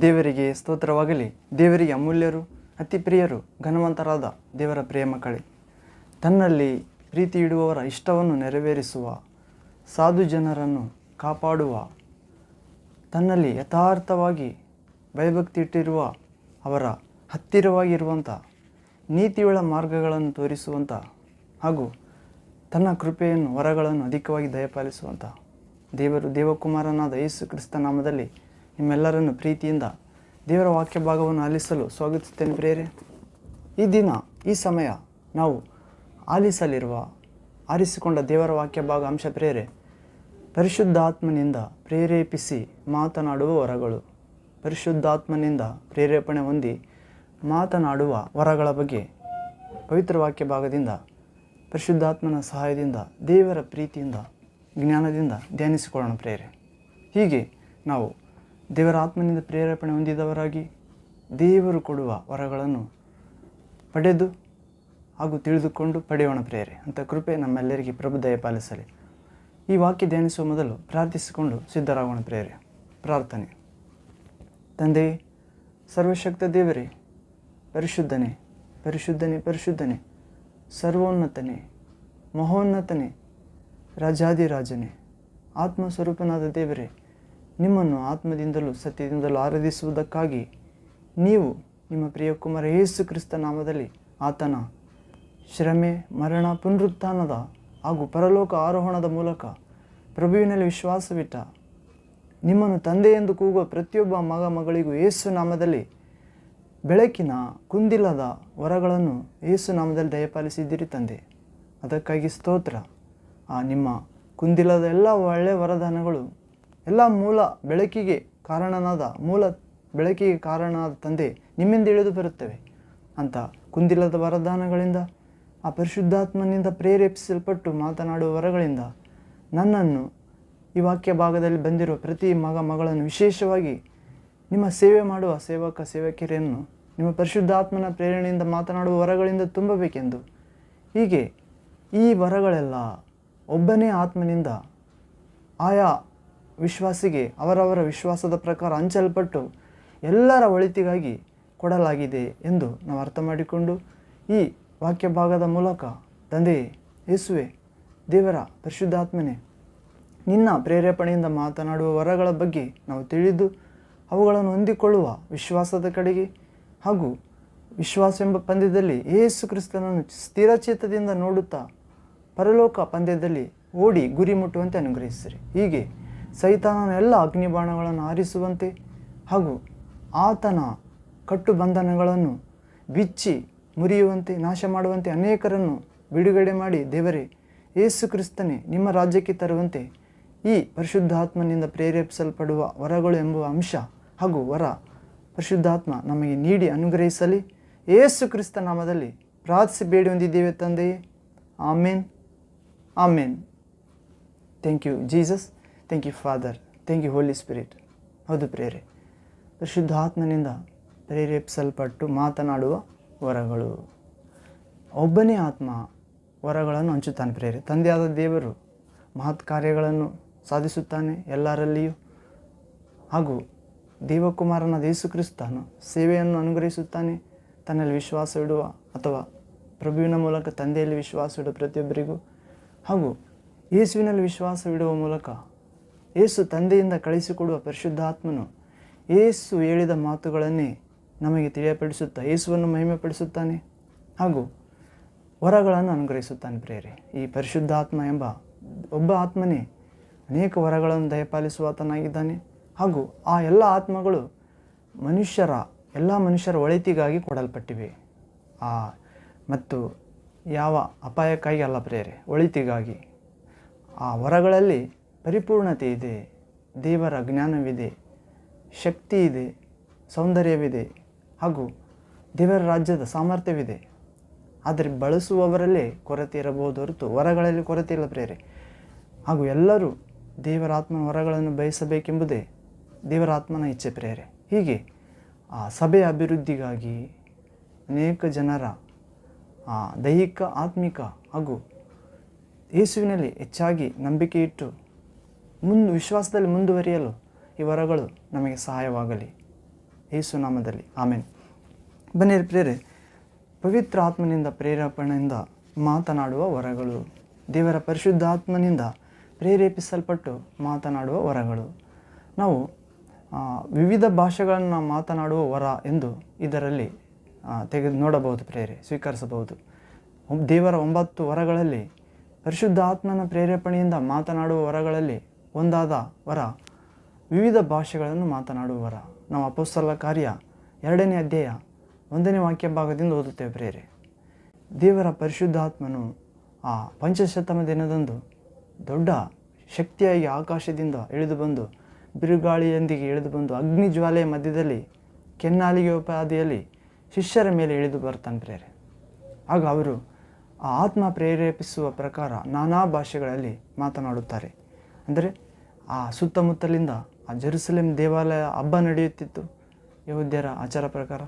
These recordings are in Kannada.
ದೇವರಿಗೆ ಸ್ತೋತ್ರವಾಗಲಿ. ದೇವರಿಗೆ ಅಮೂಲ್ಯರು ಅತಿ ಪ್ರಿಯರು ಘನವಂತರಾದ ದೇವರ ಪ್ರಿಯ ಮಕ್ಕಳೇ. ತನ್ನಲ್ಲಿ ಪ್ರೀತಿ ಇಡುವವರ ಇಷ್ಟವನ್ನು ನೆರವೇರಿಸುವ, ಸಾಧು ಜನರನ್ನು ಕಾಪಾಡುವ, ತನ್ನಲ್ಲಿ ಯಥಾರ್ಥವಾಗಿ ಭಯಭಕ್ತಿ ಇಟ್ಟಿರುವ ಅವರ ಹತ್ತಿರವಾಗಿರುವಂಥ, ನೀತಿಯುಳ್ಳ ಮಾರ್ಗಗಳನ್ನು ತೋರಿಸುವಂಥ ಹಾಗೂ ತನ್ನ ಕೃಪೆಯನ್ನು, ವರಗಳನ್ನು ಅಧಿಕವಾಗಿ ದಯಪಾಲಿಸುವಂಥ ದೇವರು ದೇವಕುಮಾರನಾದ ಯೇಸು ಕ್ರಿಸ್ತ ನಾಮದಲ್ಲಿ ನಿಮ್ಮೆಲ್ಲರನ್ನು ಪ್ರೀತಿಯಿಂದ ದೇವರ ವಾಕ್ಯ ಭಾಗವನ್ನು ಆಲಿಸಲು ಸ್ವಾಗತಿಸುತ್ತೇನೆ ಪ್ರೇರೆ ಈ ದಿನ, ಈ ಸಮಯ ನಾವು ಆಲಿಸಲಿರುವ, ಆರಿಸಿಕೊಂಡ ದೇವರ ವಾಕ್ಯ ಭಾಗ ಅಂಶ ಪ್ರೇರೆ ಪರಿಶುದ್ಧಾತ್ಮನಿಂದ ಪ್ರೇರೇಪಿಸಿ ಮಾತನಾಡುವ ವರಗಳು. ಪರಿಶುದ್ಧಾತ್ಮನಿಂದ ಪ್ರೇರೇಪಣೆ ಹೊಂದಿ ಮಾತನಾಡುವ ವರಗಳ ಬಗ್ಗೆ ಪವಿತ್ರ ವಾಕ್ಯ ಭಾಗದಿಂದ ಪರಿಶುದ್ಧಾತ್ಮನ ಸಹಾಯದಿಂದ, ದೇವರ ಪ್ರೀತಿಯಿಂದ, ಜ್ಞಾನದಿಂದ ಧ್ಯಾನಿಸಿಕೊಳ್ಳೋಣ ಪ್ರೇರೆ ಹೀಗೆ ನಾವು ದೇವರ ಆತ್ಮನಿಂದ ಪ್ರೇರೇಪಣೆ ಹೊಂದಿದವರಾಗಿ ದೇವರು ಕೊಡುವ ವರಗಳನ್ನು ಪಡೆದು ಹಾಗೂ ತಿಳಿದುಕೊಂಡು ಪಡೆಯೋಣ ಪ್ರೇರೆ ಅಂತ ಕೃಪೆ ನಮ್ಮೆಲ್ಲರಿಗೆ ಪ್ರಭು ದಯ ಪಾಲಿಸಲಿ. ಈ ವಾಕ್ಯ ಧ್ಯಾನಿಸುವ ಮೊದಲು ಪ್ರಾರ್ಥಿಸಿಕೊಂಡು ಸಿದ್ಧರಾಗೋಣ ಪ್ರೇರೆ ಪ್ರಾರ್ಥನೆ. ತಂದೆ, ಸರ್ವಶಕ್ತ ದೇವರೇ, ಪರಿಶುದ್ಧನೆ ಪರಿಶುದ್ಧನೆ ಪರಿಶುದ್ಧನೆ, ಸರ್ವೋನ್ನತನೇ, ಮಹೋನ್ನತನೇ ರಾಜಾದಿರಾಜನೇ ಆತ್ಮಸ್ವರೂಪನಾದ ದೇವರೇ ನಿಮ್ಮನ್ನು ಆತ್ಮದಿಂದಲೂ ಸತ್ಯದಿಂದಲೂ ಆರಾಧಿಸುವುದಕ್ಕಾಗಿ ನೀವು ನಿಮ್ಮ ಪ್ರಿಯ ಕುಮಾರ ಯೇಸು ಕ್ರಿಸ್ತ ನಾಮದಲ್ಲಿ ಆತನ ಶ್ರಮೆ, ಮರಣ, ಪುನರುತ್ಥಾನದ ಹಾಗೂ ಪರಲೋಕ ಆರೋಹಣದ ಮೂಲಕ ಪ್ರಭುವಿನಲ್ಲಿ ವಿಶ್ವಾಸವಿಟ್ಟ ನಿಮ್ಮನ್ನು ತಂದೆ ಎಂದು ಕೂಗುವ ಪ್ರತಿಯೊಬ್ಬ ಮಗ ಮಗಳಿಗೂ ಯೇಸು ನಾಮದಲ್ಲಿ ಬೆಳಕಿನ ಕುಂದಿಲ್ಲದ ವರಗಳನ್ನು ಯೇಸು ನಾಮದಲ್ಲಿ ದಯಪಾಲಿಸಿದ್ದೀರಿ ತಂದೆ. ಅದಕ್ಕಾಗಿ ಸ್ತೋತ್ರ. ಆ ನಿಮ್ಮ ಕುಂದಿಲ್ಲದ ಎಲ್ಲ ಒಳ್ಳೆಯ ವರದಾನಗಳು ಎಲ್ಲ ಮೂಲ ಬೆಳಕಿಗೆ ಕಾರಣನಾದ, ಮೂಲ ಬೆಳಕಿಗೆ ಕಾರಣನಾದ ತಂದೆ ನಿಮ್ಮಿಂದ ಇಳಿದು ಬರುತ್ತವೆ. ಅಂತ ಕುಂದಿಲ್ಲದ ವರದಾನಗಳಿಂದ, ಆ ಪರಿಶುದ್ಧಾತ್ಮನಿಂದ ಪ್ರೇರೇಪಿಸಲ್ಪಟ್ಟು ಮಾತನಾಡುವ ವರಗಳಿಂದ ನನ್ನನ್ನು ಈ ವಾಕ್ಯ ಭಾಗದಲ್ಲಿ ಬಂದಿರುವ ಪ್ರತಿ ಮಗ ಮಗಳನ್ನು ವಿಶೇಷವಾಗಿ ನಿಮ್ಮ ಸೇವೆ ಮಾಡುವ ಸೇವಕ, ಸೇವಕಿಯರನ್ನು ನಿಮ್ಮ ಪರಿಶುದ್ಧಾತ್ಮನ ಪ್ರೇರಣೆಯಿಂದ ಮಾತನಾಡುವ ವರಗಳಿಂದ ತುಂಬಬೇಕೆಂದು. ಹೀಗೆ ಈ ವರಗಳೆಲ್ಲ ಒಬ್ಬನೇ ಆತ್ಮನಿಂದ ಆಯಾ ವಿಶ್ವಾಸಿಗೆ, ಅವರವರ ವಿಶ್ವಾಸದ ಪ್ರಕಾರ ಹಂಚಲ್ಪಟ್ಟು ಎಲ್ಲರ ಒಳಿತಿಗಾಗಿ ಕೊಡಲಾಗಿದೆ ಎಂದು ನಾವು ಅರ್ಥ ಮಾಡಿಕೊಂಡು ಈ ವಾಕ್ಯ ಭಾಗದ ಮೂಲಕ ತಂದೆ ಯೇಸುವೆ, ದೇವರ ಪರಿಶುದ್ಧಾತ್ಮನೇ, ನಿನ್ನ ಪ್ರೇರೇಪಣೆಯಿಂದ ಮಾತನಾಡುವ ವರಗಳ ಬಗ್ಗೆ ನಾವು ತಿಳಿದು ಅವುಗಳನ್ನು ಹೊಂದಿಕೊಳ್ಳುವ ವಿಶ್ವಾಸದ ಕಡೆಗೆ ಹಾಗೂ ವಿಶ್ವಾಸ ಎಂಬ ಪಂದ್ಯದಲ್ಲಿ ಯೇಸು ಕ್ರಿಸ್ತನನ್ನು ಸ್ಥಿರಚೇತದಿಂದ ನೋಡುತ್ತಾ ಪರಲೋಕ ಪಂದ್ಯದಲ್ಲಿ ಓಡಿ ಗುರಿ ಮುಟ್ಟುವಂತೆ ಅನುಗ್ರಹಿಸಿರಿ. ಹೀಗೆ ಸೈತಾನನ ಎಲ್ಲ ಅಗ್ನಿಬಾಣಗಳನ್ನು ಆರಿಸುವಂತೆ ಹಾಗೂ ಆತನ ಕಟ್ಟುಬಂಧನಗಳನ್ನು ಬಿಚ್ಚಿ ಮುರಿಯುವಂತೆ ನಾಶ ಮಾಡುವಂತೆ ಅನೇಕರನ್ನು ಬಿಡುಗಡೆ ಮಾಡಿ ದೇವರೇ, ಯೇಸು ಕ್ರಿಸ್ತನೇ ನಿಮ್ಮ ರಾಜ್ಯಕ್ಕೆ ತರುವಂತೆ ಈ ಪರಿಶುದ್ಧಾತ್ಮನಿಂದ ಪ್ರೇರೇಪಿಸಲ್ಪಡುವ ವರಗಳು ಎಂಬುವ ಅಂಶ ಹಾಗೂ ವರ ಪರಿಶುದ್ಧಾತ್ಮ ನಮಗೆ ನೀಡಿ ಅನುಗ್ರಹಿಸಲಿ. ಯೇಸು ಕ್ರಿಸ್ತ ನಾಮದಲ್ಲಿ ಪ್ರಾರ್ಥಿಸಿ ಬೇಡಿ ಹೊಂದಿದ್ದೇವೆ ತಂದೆಯೇ. ಆಮೇನ್. ಆಮೇನ್. Thank you Jesus. Thank you father thank you holy spirit ಹೌದು ಪ್ರೇರೆ ಪರಿಶುದ್ಧಾತ್ಮನಿಂದ ಪ್ರೇರೇಪಿಸಲ್ಪಟ್ಟು ಮಾತನಾಡುವ ವರಗಳು. ಒಬ್ಬನೇ ಆತ್ಮ ವರಗಳನ್ನು ಹಂಚುತ್ತಾನೆ ಪ್ರೇರೆ ತಂದೆಯಾದ ದೇವರು ಮಹತ್ ಕಾರ್ಯಗಳನ್ನು ಸಾಧಿಸುತ್ತಾನೆ ಎಲ್ಲರಲ್ಲಿಯೂ. ಹಾಗೂ ದೇವಕುಮಾರನ ದೇಸು ಕ್ರಿಸ್ತಾನು ಸೇವೆಯನ್ನು ಅನುಗ್ರಹಿಸುತ್ತಾನೆ. ತನ್ನಲ್ಲಿ ವಿಶ್ವಾಸವಿಡುವ ಅಥವಾ ಪ್ರಭುವಿನ ಮೂಲಕ ತಂದೆಯಲ್ಲಿ ವಿಶ್ವಾಸವಿಡುವ ಪ್ರತಿಯೊಬ್ಬರಿಗೂ. ಹಾಗೂ ಯೇಸುವಿನಲ್ಲಿ ವಿಶ್ವಾಸವಿಡುವ ಮೂಲಕ ಯೇಸು ತಂದೆಯಿಂದ ಕಳಿಸಿಕೊಡುವ ಪರಿಶುದ್ಧಾತ್ಮನು ಏಸು ಹೇಳಿದ ಮಾತುಗಳನ್ನೇ ನಮಗೆ ತಿಳಿಯಪಡಿಸುತ್ತಾ ಯೇಸುವನ್ನು ಮಹಿಮೆಪಡಿಸುತ್ತಾನೆ ಹಾಗೂ ವರಗಳನ್ನು ಅನುಗ್ರಹಿಸುತ್ತಾನೆ ಪ್ರೇರೆ ಈ ಪರಿಶುದ್ಧಾತ್ಮ ಎಂಬ ಒಬ್ಬ ಆತ್ಮನೇ ಅನೇಕ ವರಗಳನ್ನು ದಯಪಾಲಿಸುವಾತನಾಗಿದ್ದಾನೆ ಹಾಗೂ ಆ ಎಲ್ಲ ಆತ್ಮಗಳು ಮನುಷ್ಯರ, ಎಲ್ಲ ಮನುಷ್ಯರ ಒಳಿತಿಗಾಗಿ ಕೊಡಲ್ಪಟ್ಟಿವೆ. ಆ ಮತ್ತು ಯಾವ ಅಪಾಯಕ್ಕಾಗಿ ಅಲ್ಲ ಪ್ರೇರೆ ಒಳಿತಿಗಾಗಿ. ಆ ವರಗಳಲ್ಲಿ ಪರಿಪೂರ್ಣತೆ ಇದೆ. ದೇವರ ಜ್ಞಾನವಿದೆ. ಶಕ್ತಿ ಇದೆ ಸೌಂದರ್ಯವಿದೆ. ಹಾಗೂ ದೇವರ ರಾಜ್ಯದ ಸಾಮರ್ಥ್ಯವಿದೆ. ಆದರೆ ಬಳಸುವವರಲ್ಲೇ ಕೊರತೆ ಇರಬಹುದು ಹೊರತು ವರಗಳಲ್ಲಿ ಕೊರತೆ ಇಲ್ಲ ಪ್ರೇರೆ ಹಾಗೂ ಎಲ್ಲರೂ ದೇವರಾತ್ಮ ವರಗಳನ್ನು ಬಯಸಬೇಕೆಂಬುದೇ ದೇವರಾತ್ಮನ ಇಚ್ಛೆ ಪ್ರೇರೆ ಹೀಗೆ ಆ ಸಭೆಯ ಅಭಿವೃದ್ಧಿಗಾಗಿ ಅನೇಕ ಜನರ ದೈಹಿಕ, ಆತ್ಮಿಕ ಹಾಗೂ ಯೇಸುವಿನಲ್ಲಿ ಹೆಚ್ಚಾಗಿ ನಂಬಿಕೆ ಇಟ್ಟು ಮುಂದೆ ವಿಶ್ವಾಸದಲ್ಲಿ ಮುಂದುವರಿಯಲು ಈ ವರಗಳು ನಮಗೆ ಸಹಾಯವಾಗಲಿ. ಯೇಸು ನಾಮದಲ್ಲಿ. ಆಮೇನ್. ಬನ್ನಿರಿ ಪ್ರೇರೆ ಪವಿತ್ರ ಆತ್ಮನಿಂದ ಪ್ರೇರೇಪಣೆಯಿಂದ ಮಾತನಾಡುವ ವರಗಳು. ದೇವರ ಪರಿಶುದ್ಧ ಆತ್ಮನಿಂದ ಪ್ರೇರೇಪಿಸಲ್ಪಟ್ಟು ಮಾತನಾಡುವ ವರಗಳು. ನಾವು ವಿವಿಧ ಭಾಷೆಗಳನ್ನು ಮಾತನಾಡುವ ವರ ಎಂದು ಇದರಲ್ಲಿ ತೆಗೆದು ನೋಡಬಹುದು ಪ್ರೇರೆ ಸ್ವೀಕರಿಸಬಹುದು. ದೇವರ ಒಂಬತ್ತು ವರಗಳಲ್ಲಿ ಪರಿಶುದ್ಧ ಆತ್ಮನ ಪ್ರೇರೇಪಣೆಯಿಂದ ಮಾತನಾಡುವ ವರಗಳಲ್ಲಿ ಒಂದಾದ ವರ. ವಿವಿಧ ಭಾಷೆಗಳನ್ನು ಮಾತನಾಡುವ ವರ. ನಾವು ಅಪೋಸ್ತಲ ಕಾರ್ಯ ಎರಡನೇ ಅಧ್ಯಾಯ ಒಂದನೇ ವಾಕ್ಯ ಭಾಗದಿಂದ ಓದುತ್ತೇವೆ ಪ್ರೇರೆ ದೇವರ ಪರಿಶುದ್ಧಾತ್ಮನು ಆ ಪಂಚಶತಮ ದಿನದಂದು ದೊಡ್ಡ ಶಕ್ತಿಯಾಗಿ ಆಕಾಶದಿಂದ ಇಳಿದು ಬಂದು ಬಿರುಗಾಳಿಯೊಂದಿಗೆ ಇಳಿದು ಬಂದು ಅಗ್ನಿ ಜ್ವಾಲೆಯ ಮಧ್ಯದಲ್ಲಿ, ಕೆನ್ನಾಲಿಗೆ ಉಪಾದಿಯಲ್ಲಿ ಶಿಷ್ಯರ ಮೇಲೆ ಇಳಿದು ಬರ್ತಾನೆ ಪ್ರೇರೆ ಆಗ ಅವರು ಆ ಆತ್ಮ ಪ್ರೇರೇಪಿಸುವ ಪ್ರಕಾರ ನಾನಾ ಭಾಷೆಗಳಲ್ಲಿ ಮಾತನಾಡುತ್ತಾರೆ. ಅಂದರೆ ಆ ಸುತ್ತಮುತ್ತಲಿಂದ ಆ ಜೆರುಸಲೇಮ್ ದೇವಾಲಯ ಹಬ್ಬ ನಡೆಯುತ್ತಿತ್ತು. ಯೋಧ್ಯರ ಆಚಾರ ಪ್ರಕಾರ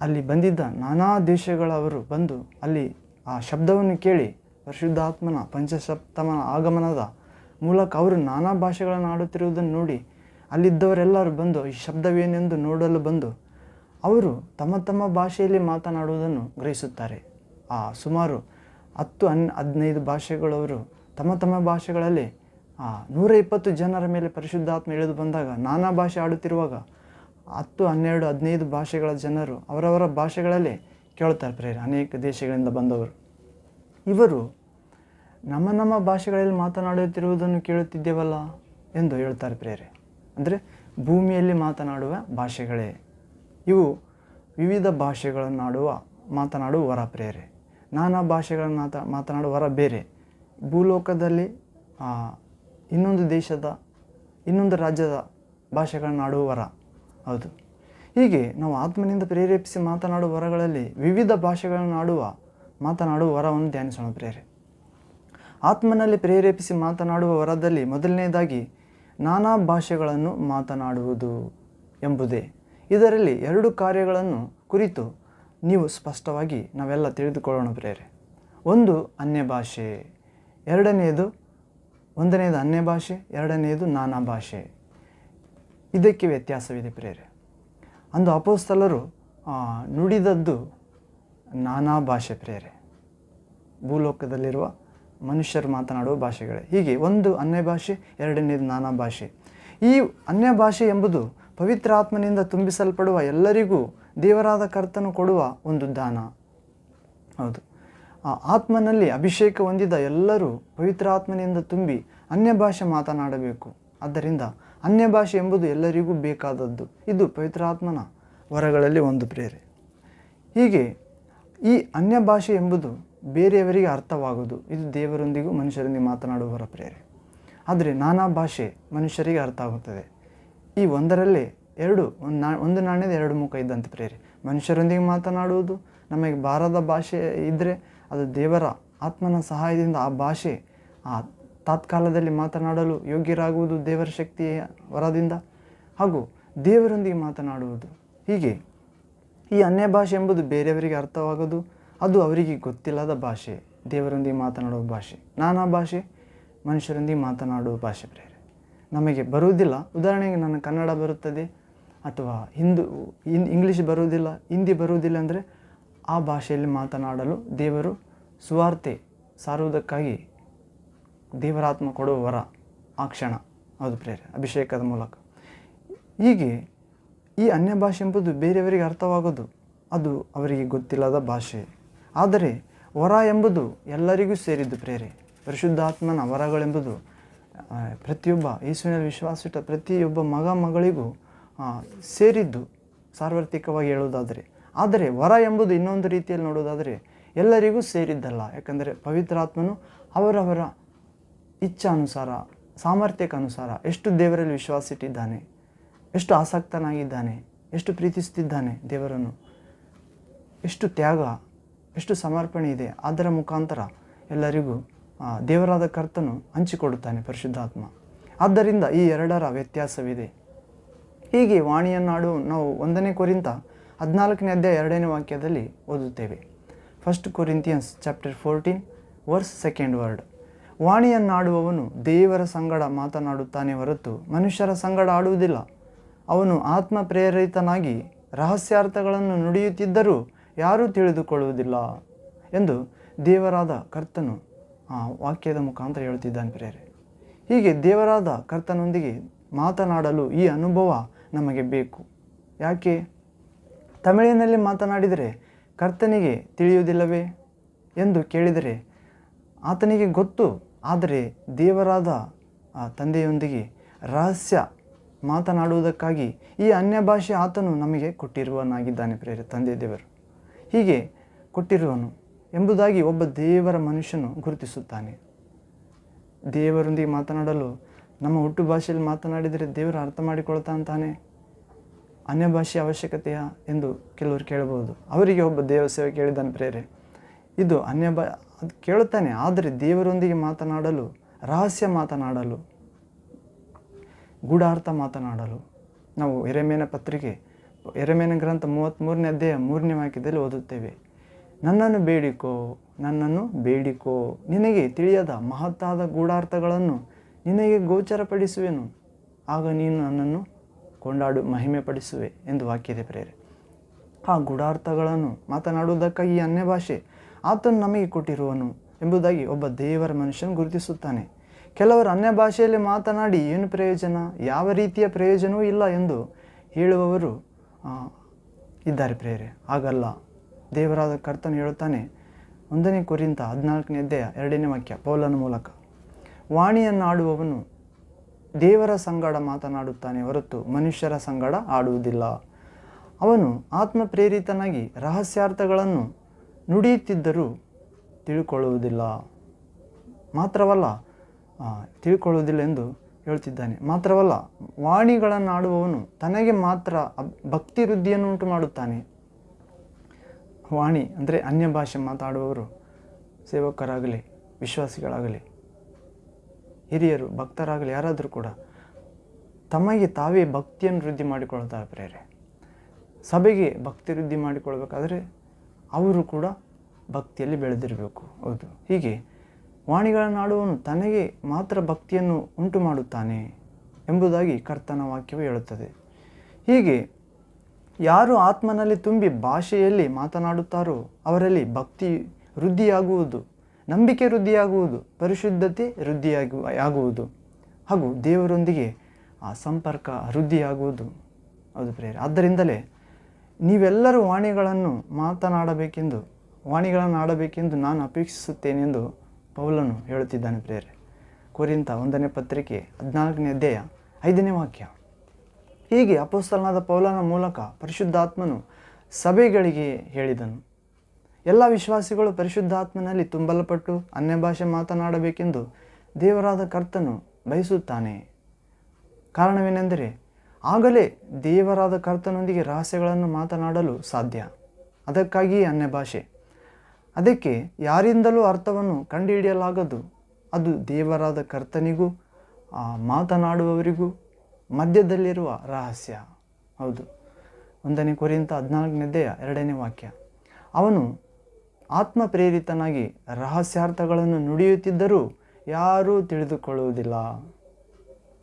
ಅಲ್ಲಿ ಬಂದಿದ್ದ ನಾನಾ ದೇಶಗಳವರು ಬಂದು ಅಲ್ಲಿ ಆ ಶಬ್ದವನ್ನು ಕೇಳಿ ಪರಿಶುದ್ಧಾತ್ಮನ ಪಂಚಸಪ್ತಮನ ಆಗಮನದ ಮೂಲಕ ಅವರು ನಾನಾ ಭಾಷೆಗಳನ್ನು ಆಡುತ್ತಿರುವುದನ್ನು ನೋಡಿ ಅಲ್ಲಿದ್ದವರೆಲ್ಲರೂ ಬಂದು, ಈ ಶಬ್ದವೇನೆಂದು ನೋಡಲು ಬಂದು ಅವರು ತಮ್ಮ ತಮ್ಮ ಭಾಷೆಯಲ್ಲಿ ಮಾತನಾಡುವುದನ್ನು ಗ್ರಹಿಸುತ್ತಾರೆ. ಆ ಸುಮಾರು ಹತ್ತು ಹನ್, ಹದಿನೈದು ಭಾಷೆಗಳವರು ತಮ್ಮ ತಮ್ಮ ಭಾಷೆಗಳಲ್ಲಿ ಆ ನೂರ ಇಪ್ಪತ್ತು ಜನರ ಮೇಲೆ ಪರಿಶುದ್ಧಾತ್ಮ ಇಳಿದು ಬಂದಾಗ ನಾನಾ ಭಾಷೆ ಆಡುತ್ತಿರುವಾಗ ಹತ್ತು, ಹನ್ನೆರಡು, ಹದಿನೈದು ಭಾಷೆಗಳ ಜನರು ಅವರವರ ಭಾಷೆಗಳಲ್ಲೇ ಕೇಳ್ತಾರೆ ಪ್ರೇರೆ ಅನೇಕ ದೇಶಗಳಿಂದ ಬಂದವರು. ಇವರು ನಮ್ಮ ನಮ್ಮ ಭಾಷೆಗಳಲ್ಲಿ ಮಾತನಾಡುತ್ತಿರುವುದನ್ನು ಕೇಳುತ್ತಿದ್ದೇವಲ್ಲ ಎಂದು ಹೇಳ್ತಾರೆ ಪ್ರೇರೆ ಅಂದರೆ ಭೂಮಿಯಲ್ಲಿ ಮಾತನಾಡುವ ಭಾಷೆಗಳೇ. ಇವು ವಿವಿಧ ಭಾಷೆಗಳನ್ನಾಡುವ, ಮಾತನಾಡುವ ವರ ಪ್ರೇರೆ ನಾನಾ ಭಾಷೆಗಳನ್ನು ಮಾತ ಮಾತನಾಡುವ ವರ ಬೇರೆ. ಭೂಲೋಕದಲ್ಲಿ ಇನ್ನೊಂದು ದೇಶದ, ಇನ್ನೊಂದು ರಾಜ್ಯದ ಭಾಷೆಗಳನ್ನಾಡುವ ವರ. ಹೌದು. ಹೀಗೆ ನಾವು ಆತ್ಮನಿಂದ ಪ್ರೇರೇಪಿಸಿ ಮಾತನಾಡುವ ವರಗಳಲ್ಲಿ ವಿವಿಧ ಭಾಷೆಗಳನ್ನು ಆಡುವ, ಮಾತನಾಡುವ ವರವನ್ನು ಧ್ಯಾನಿಸೋಣ ಪ್ರೇರೆ ಆತ್ಮನಲ್ಲಿ ಪ್ರೇರೇಪಿಸಿ ಮಾತನಾಡುವ ವರದಲ್ಲಿ ಮೊದಲನೇದಾಗಿ ನಾನಾ ಭಾಷೆಗಳನ್ನು ಮಾತನಾಡುವುದು ಎಂಬುದೇ. ಇದರಲ್ಲಿ ಎರಡು ಕಾರ್ಯಗಳನ್ನು ಕುರಿತು ನೀವು ಸ್ಪಷ್ಟವಾಗಿ ನಾವೆಲ್ಲ ತಿಳಿದುಕೊಳ್ಳೋಣ ಪ್ರೇರೆ ಒಂದು ಅನ್ಯ ಭಾಷೆ ಎರಡನೆಯದು ಒಂದನೆಯದು ಅನ್ಯ ಭಾಷೆ ಎರಡನೆಯದು ನಾನಾ ಭಾಷೆ. ಇದಕ್ಕೆ ವ್ಯತ್ಯಾಸವಿದೆ ಪ್ರೇರೆ. ಅಂದು ಅಪೋಸ್ತಲರು ನುಡಿದದ್ದು ನಾನಾ ಭಾಷೆ ಪ್ರೇರೆ. ಭೂಲೋಕದಲ್ಲಿರುವ ಮನುಷ್ಯರು ಮಾತನಾಡುವ ಭಾಷೆಗಳೇ. ಹೀಗೆ ಒಂದು ಅನ್ಯ ಭಾಷೆ, ಎರಡನೇದು ನಾನಾ ಭಾಷೆ. ಈ ಅನ್ಯ ಭಾಷೆ ಎಂಬುದು ಪವಿತ್ರ ಆತ್ಮನಿಂದ ತುಂಬಿಸಲ್ಪಡುವ ಎಲ್ಲರಿಗೂ ದೇವರಾದ ಕರ್ತನು ಕೊಡುವ ಒಂದು ದಾನ. ಹೌದು. ಆ ಆತ್ಮನಲ್ಲಿ ಅಭಿಷೇಕ ಹೊಂದಿದ ಎಲ್ಲರೂ ಪವಿತ್ರ ಆತ್ಮನಿಂದ ತುಂಬಿ ಅನ್ಯ ಭಾಷೆ ಮಾತನಾಡಬೇಕು. ಆದ್ದರಿಂದ ಅನ್ಯ ಭಾಷೆ ಎಂಬುದು ಎಲ್ಲರಿಗೂ ಬೇಕಾದದ್ದು. ಇದು ಪವಿತ್ರ ಆತ್ಮನ ವರಗಳಲ್ಲಿ ಒಂದು ಪ್ರೇರೆ. ಹೀಗೆ ಈ ಅನ್ಯ ಭಾಷೆ ಎಂಬುದು ಬೇರೆಯವರಿಗೆ ಅರ್ಥವಾಗುವುದು. ಇದು ದೇವರೊಂದಿಗೂ ಮನುಷ್ಯರೊಂದಿಗೆ ಮಾತನಾಡುವವರ ಪ್ರೇರೆ. ಆದರೆ ನಾನಾ ಭಾಷೆ ಮನುಷ್ಯರಿಗೆ ಅರ್ಥ ಆಗುತ್ತದೆ. ಈ ಒಂದರಲ್ಲೇ ಎರಡು, ಒಂದು ನಾ ನಾಣ್ಯದ ಎರಡು ಮುಖ ಇದ್ದಂತೆ ಪ್ರೇರೆ. ಮನುಷ್ಯರೊಂದಿಗೆ ಮಾತನಾಡುವುದು, ನಮಗೆ ಬಾರದ ಭಾಷೆ ಇದ್ದರೆ ಅದು ದೇವರ ಆತ್ಮನ ಸಹಾಯದಿಂದ ಆ ಭಾಷೆ ಆ ತಾತ್ಕಾಲದಲ್ಲಿ ಮಾತನಾಡಲು ಯೋಗ್ಯರಾಗುವುದು ದೇವರ ಶಕ್ತಿಯ ವರದಿಂದ ಹಾಗೂ ದೇವರೊಂದಿಗೆ ಮಾತನಾಡುವುದು. ಹೀಗೆ ಈ ಅನ್ಯ ಭಾಷೆ ಎಂಬುದು ಬೇರೆಯವರಿಗೆ ಅರ್ಥವಾಗೋದು, ಅದು ಅವರಿಗೆ ಗೊತ್ತಿಲ್ಲದ ಭಾಷೆ. ದೇವರೊಂದಿಗೆ ಮಾತನಾಡುವ ಭಾಷೆ. ನಾನಾ ಭಾಷೆ, ಮನುಷ್ಯರೊಂದಿಗೆ ಮಾತನಾಡುವ ಭಾಷೆ ಬೇರೆ. ನಮಗೆ ಬರುವುದಿಲ್ಲ. ಉದಾಹರಣೆಗೆ ನನ್ನ ಕನ್ನಡ ಬರುತ್ತದೆ ಅಥವಾ ಹಿಂದೂ ಇಂಗ್ಲೀಷ್ ಬರುವುದಿಲ್ಲ, ಹಿಂದಿ ಬರುವುದಿಲ್ಲ ಅಂದರೆ ಆ ಭಾಷೆಯಲ್ಲಿ ಮಾತನಾಡಲು ದೇವರು ಸುವಾರ್ತೆ ಸಾರುವುದಕ್ಕಾಗಿ ದೇವರಾತ್ಮ ಕೊಡುವ ವರ, ಆ ಕ್ಷಣ, ಅದು ಪ್ರೇರೆ, ಅಭಿಷೇಕದ ಮೂಲಕ. ಹೀಗೆ ಈ ಅನ್ಯ ಭಾಷೆ ಎಂಬುದು ಬೇರೆಯವರಿಗೆ ಅರ್ಥವಾಗೋದು, ಅದು ಅವರಿಗೆ ಗೊತ್ತಿಲ್ಲದ ಭಾಷೆ. ಆದರೆ ವರ ಎಂಬುದು ಎಲ್ಲರಿಗೂ ಸೇರಿದ್ದು ಪ್ರೇರೆ. ಪರಿಶುದ್ಧಾತ್ಮನ ವರಗಳೆಂಬುದು ಪ್ರತಿಯೊಬ್ಬ ಯೇಸುವಿನಲ್ಲಿ ವಿಶ್ವಾಸಿಟ್ಟ ಪ್ರತಿಯೊಬ್ಬ ಮಗ ಮಗಳಿಗೂ ಸೇರಿದ್ದು ಸಾರ್ವತ್ರಿಕವಾಗಿ ಹೇಳುವುದಾದರೆ ಆದರೆ ವರ ಎಂಬುದು ಇನ್ನೊಂದು ರೀತಿಯಲ್ಲಿ ನೋಡೋದಾದರೆ ಎಲ್ಲರಿಗೂ ಸೇರಿದ್ದಲ್ಲ. ಯಾಕಂದರೆ ಪವಿತ್ರಾತ್ಮನು ಅವರವರ ಇಚ್ಛಾನುಸಾರ, ಸಾಮರ್ಥ್ಯಕ್ಕನುಸಾರ ಎಷ್ಟು ದೇವರಲ್ಲಿ ವಿಶ್ವಾಸ ಇಟ್ಟಿದ್ದಾನೆ ಎಷ್ಟು ಆಸಕ್ತನಾಗಿದ್ದಾನೆ, ಎಷ್ಟು ಪ್ರೀತಿಸುತ್ತಿದ್ದಾನೆ ದೇವರನ್ನು, ಎಷ್ಟು ತ್ಯಾಗ, ಎಷ್ಟು ಸಮರ್ಪಣೆ ಇದೆ, ಅದರ ಮುಖಾಂತರ ಎಲ್ಲರಿಗೂ ದೇವರಾದ ಕರ್ತನು ಹಂಚಿಕೊಡುತ್ತಾನೆ ಪರಿಶುದ್ಧಾತ್ಮ. ಆದ್ದರಿಂದ ಈ ಎರಡರ ವ್ಯತ್ಯಾಸವಿದೆ. ಹೀಗೆ ವಾಣಿಯನ್ನಾಡು ನಾವು ಒಂದನೇ ಕೊರಿಂತ ಹದಿನಾಲ್ಕನೇ ಅಧ್ಯಾಯ ಎರಡನೇ ವಾಕ್ಯದಲ್ಲಿ ಓದುತ್ತೇವೆ. First Corinthians chapter fourteen verse second word ವಾಣಿಯನ್ನಾಡುವವನು ದೇವರ ಸಂಗಡ ಮಾತನಾಡುತ್ತಾನೆ ಹೊರತು ಮನುಷ್ಯರ ಸಂಗಡ ಆಡುವುದಿಲ್ಲ. ಅವನು ಆತ್ಮ ಪ್ರೇರಿತನಾಗಿ ರಹಸ್ಯಾರ್ಥಗಳನ್ನು ನುಡಿಯುತ್ತಿದ್ದರೂ ಯಾರೂ ತಿಳಿದುಕೊಳ್ಳುವುದಿಲ್ಲ ಎಂದು ದೇವರಾದ ಕರ್ತನು ಆ ವಾಕ್ಯದ ಮುಖಾಂತರ ಹೇಳುತ್ತಿದ್ದಾನೆ ಪ್ರೇರೆ ಹೀಗೆ ದೇವರಾದ ಕರ್ತನೊಂದಿಗೆ ಮಾತನಾಡಲು ಈ ಅನುಭವ ನಮಗೆ ಬೇಕು. ಯಾಕೆ? ತಮಿಳಿನಲ್ಲಿ ಮಾತನಾಡಿದರೆ ಕರ್ತನಿಗೆ ತಿಳಿಯುವುದಿಲ್ಲವೇ ಎಂದು ಕೇಳಿದರೆ ಆತನಿಗೆ ಗೊತ್ತು, ಆದರೆ ದೇವರಾದ, ಆ, ತಂದೆಯೊಂದಿಗೆ ರಹಸ್ಯ ಮಾತನಾಡುವುದಕ್ಕಾಗಿ ಈ ಅನ್ಯ ಭಾಷೆ ಆತನು ನಮಗೆ ಕೊಟ್ಟಿರುವನಾಗಿದ್ದಾನೆ ಪ್ರೇರ ತಂದೆ ದೇವರು. ಹೀಗೆ ಕೊಟ್ಟಿರುವನು ಎಂಬುದಾಗಿ ಒಬ್ಬ ದೇವರ ಮನುಷ್ಯನು ಗುರುತಿಸುತ್ತಾನೆ. ದೇವರೊಂದಿಗೆ ಮಾತನಾಡಲು ನಮ್ಮ ಹುಟ್ಟು ಭಾಷೆಯಲ್ಲಿ ಮಾತನಾಡಿದರೆ ದೇವರು ಅರ್ಥ ಮಾಡಿಕೊಳ್ತಾ ಅಂತಾನೆ. ಅನ್ಯ ಭಾಷೆಯ ಅವಶ್ಯಕತೆಯ ಎಂದು ಕೆಲವರು ಕೇಳಬಹುದು. ಅವರಿಗೆ ಒಬ್ಬ ದೇವ ಸೇವೆ ಕೇಳಿದ್ದಾನೆ ಪ್ರೇರೆ ಇದು ಅನ್ಯ ಬಾ, ಅದು ಕೇಳುತ್ತಾನೆ, ಆದರೆ ದೇವರೊಂದಿಗೆ ಮಾತನಾಡಲು, ರಹಸ್ಯ ಮಾತನಾಡಲು, ಗೂಢಾರ್ಥ ಮಾತನಾಡಲು. ನಾವು ಎರೆಮೇನ ಪತ್ರಿಕೆ ಎರೆಮೇನ ಗ್ರಂಥ ಮೂವತ್ತ್ಮೂರನೇ ಅಧ್ಯಾಯ ಮೂರನೇ ವಾಕ್ಯದಲ್ಲಿ ಓದುತ್ತೇವೆ. ನನ್ನನ್ನು ಬೇಡಿಕೋ ನನ್ನನ್ನು ಬೇಡಿಕೋ, ನಿನಗೆ ತಿಳಿಯದ ಮಹತ್ತಾದ ಗೂಢಾರ್ಥಗಳನ್ನು ನಿನಗೆ ಗೋಚರಪಡಿಸುವೆನು. ಆಗ ನೀನು ನನ್ನನ್ನು ಕೊಂಡಾಡು ಮಹಿಮೆ ಪಡಿಸುವೆ ಎಂದು ವಾಕ್ಯದೆ ಪ್ರೇರೆ. ಆ ಗೂಢಾರ್ಥಗಳನ್ನು ಮಾತನಾಡುವುದಕ್ಕಾಗಿ ಈ ಅನ್ಯ ಭಾಷೆ ಆತನು ನಮಗೆ ಕೊಟ್ಟಿರುವನು ಎಂಬುದಾಗಿ ಒಬ್ಬ ದೇವರ ಮನುಷ್ಯನು ಗುರುತಿಸುತ್ತಾನೆ. ಕೆಲವರು ಅನ್ಯ ಭಾಷೆಯಲ್ಲಿ ಮಾತನಾಡಿ ಏನು ಪ್ರಯೋಜನ, ಯಾವ ರೀತಿಯ ಪ್ರಯೋಜನವೂ ಇಲ್ಲ ಎಂದು ಹೇಳುವವರು ಇದ್ದಾರೆ ಪ್ರೇರೆ. ಹಾಗಲ್ಲ, ದೇವರಾದ ಕರ್ತನು ಹೇಳುತ್ತಾನೆ, ಒಂದನೇ ಕುರಿತ ಹದಿನಾಲ್ಕನೇ ಅಧ್ಯಾಯ ಎರಡನೇ ವಾಕ್ಯ ಪೌಲನ ಮೂಲಕ, ವಾಣಿಯನ್ನಾಡುವವನು ದೇವರ ಸಂಗಡ ಮಾತನಾಡುತ್ತಾನೆ ಹೊರತು ಮನುಷ್ಯರ ಸಂಗಡ ಆಡುವುದಿಲ್ಲ. ಅವನು ಆತ್ಮ ಪ್ರೇರಿತನಾಗಿ ರಹಸ್ಯಾರ್ಥಗಳನ್ನು ನುಡಿಯುತ್ತಿದ್ದರೂ ತಿಳ್ಕೊಳ್ಳುವುದಿಲ್ಲ. ಮಾತ್ರವಲ್ಲ ತಿಳ್ಕೊಳ್ಳುವುದಿಲ್ಲ ಎಂದು ಹೇಳುತ್ತಿದ್ದಾನೆ ಮಾತ್ರವಲ್ಲ ವಾಣಿಗಳನ್ನು ಆಡುವವನು ತನಗೆ ಮಾತ್ರ ಭಕ್ತಿ ವೃದ್ಧಿಯನ್ನು ಉಂಟು ಮಾಡುತ್ತಾನೆ ವಾಣಿ ಅಂದರೆ ಅನ್ಯ ಭಾಷೆ ಮಾತಾಡುವವರು ಸೇವಕರಾಗಲಿ, ವಿಶ್ವಾಸಿಗಳಾಗಲಿ ಹಿರಿಯರು, ಭಕ್ತರಾಗಲಿ ಯಾರಾದರೂ ಕೂಡ ತಮಗೆ ತಾವೇ ಭಕ್ತಿಯನ್ನು ವೃದ್ಧಿ ಮಾಡಿಕೊಳ್ತಾ ಪ್ರೇರೆ. ಸಭೆಗೆ ಭಕ್ತಿ ವೃದ್ಧಿ ಮಾಡಿಕೊಳ್ಬೇಕಾದ್ರೆ ಅವರು ಕೂಡ ಭಕ್ತಿಯಲ್ಲಿ ಬೆಳೆದಿರಬೇಕು. ಹೌದು. ಹೀಗೆ ವಾಣಿಗಳನ್ನಾಡುವನು ತನಗೆ ಮಾತ್ರ ಭಕ್ತಿಯನ್ನು ಉಂಟು ಮಾಡುತ್ತಾನೆ ಎಂಬುದಾಗಿ ಕರ್ತನ ವಾಕ್ಯವು ಹೇಳುತ್ತದೆ. ಹೀಗೆ ಯಾರು ಆತ್ಮನಲ್ಲಿ ತುಂಬಿ ಭಾಷೆಯಲ್ಲಿ ಮಾತನಾಡುತ್ತಾರೋ ಅವರಲ್ಲಿ ಭಕ್ತಿ ವೃದ್ಧಿಯಾಗುವುದು ನಂಬಿಕೆ ವೃದ್ಧಿಯಾಗುವುದು, ಪರಿಶುದ್ಧತೆ ವೃದ್ಧಿಯಾಗು ಆಗುವುದು ಹಾಗೂ ದೇವರೊಂದಿಗೆ ಆ ಸಂಪರ್ಕ ವೃದ್ಧಿಯಾಗುವುದು. ಅದು ಪ್ರೇರೆ ಆದ್ದರಿಂದಲೇ ನೀವೆಲ್ಲರೂ ವಾಣಿಗಳನ್ನು ಮಾತನಾಡಬೇಕೆಂದು, ವಾಣಿಗಳನ್ನು ಆಡಬೇಕೆಂದು ನಾನು ಅಪೇಕ್ಷಿಸುತ್ತೇನೆಂದು ಪೌಲನು ಹೇಳುತ್ತಿದ್ದಾನೆ ಪ್ರೇರೆ ಕುರಿತ ಒಂದನೇ ಪತ್ರಿಕೆ ಹದಿನಾಲ್ಕನೇ ಅಧ್ಯಾಯ ಐದನೇ ವಾಕ್ಯ. ಹೀಗೆ ಅಪೋಸ್ತಲನಾದ ಪೌಲನ ಮೂಲಕ ಪರಿಶುದ್ಧಾತ್ಮನು ಸಭೆಗಳಿಗೆ ಹೇಳಿದನು. ಎಲ್ಲ ವಿಶ್ವಾಸಿಗಳು ಪರಿಶುದ್ಧಾತ್ಮನಲ್ಲಿ ತುಂಬಲ್ಪಟ್ಟು ಅನ್ಯ ಭಾಷೆ ಮಾತನಾಡಬೇಕೆಂದು ದೇವರಾದ ಕರ್ತನು ಬಯಸುತ್ತಾನೆ. ಕಾರಣವೇನೆಂದರೆ, ಆಗಲೇ ದೇವರಾದ ಕರ್ತನೊಂದಿಗೆ ರಹಸ್ಯಗಳನ್ನು ಮಾತನಾಡಲು ಸಾಧ್ಯ. ಅದಕ್ಕಾಗಿಯೇ ಅನ್ಯ ಭಾಷೆ. ಅದಕ್ಕೆ ಯಾರಿಂದಲೂ ಅರ್ಥವನ್ನು ಕಂಡುಹಿಡಿಯಲಾಗದು. ಅದು ದೇವರಾದ ಕರ್ತನಿಗೂ ಮಾತನಾಡುವವರಿಗೂ ಮಧ್ಯದಲ್ಲಿರುವ ರಹಸ್ಯ. ಹೌದು. ಒಂದನೇ ಕುರಿತ ಹದಿನಾಲ್ಕನೇದೆಯ ಎರಡನೇ ವಾಕ್ಯ. ಅವನು ಆತ್ಮ ಪ್ರೇರಿತನಾಗಿ ರಹಸ್ಯಾರ್ಥಗಳನ್ನು ನುಡಿಯುತ್ತಿದ್ದರೂ ಯಾರೂ ತಿಳಿದುಕೊಳ್ಳುವುದಿಲ್ಲ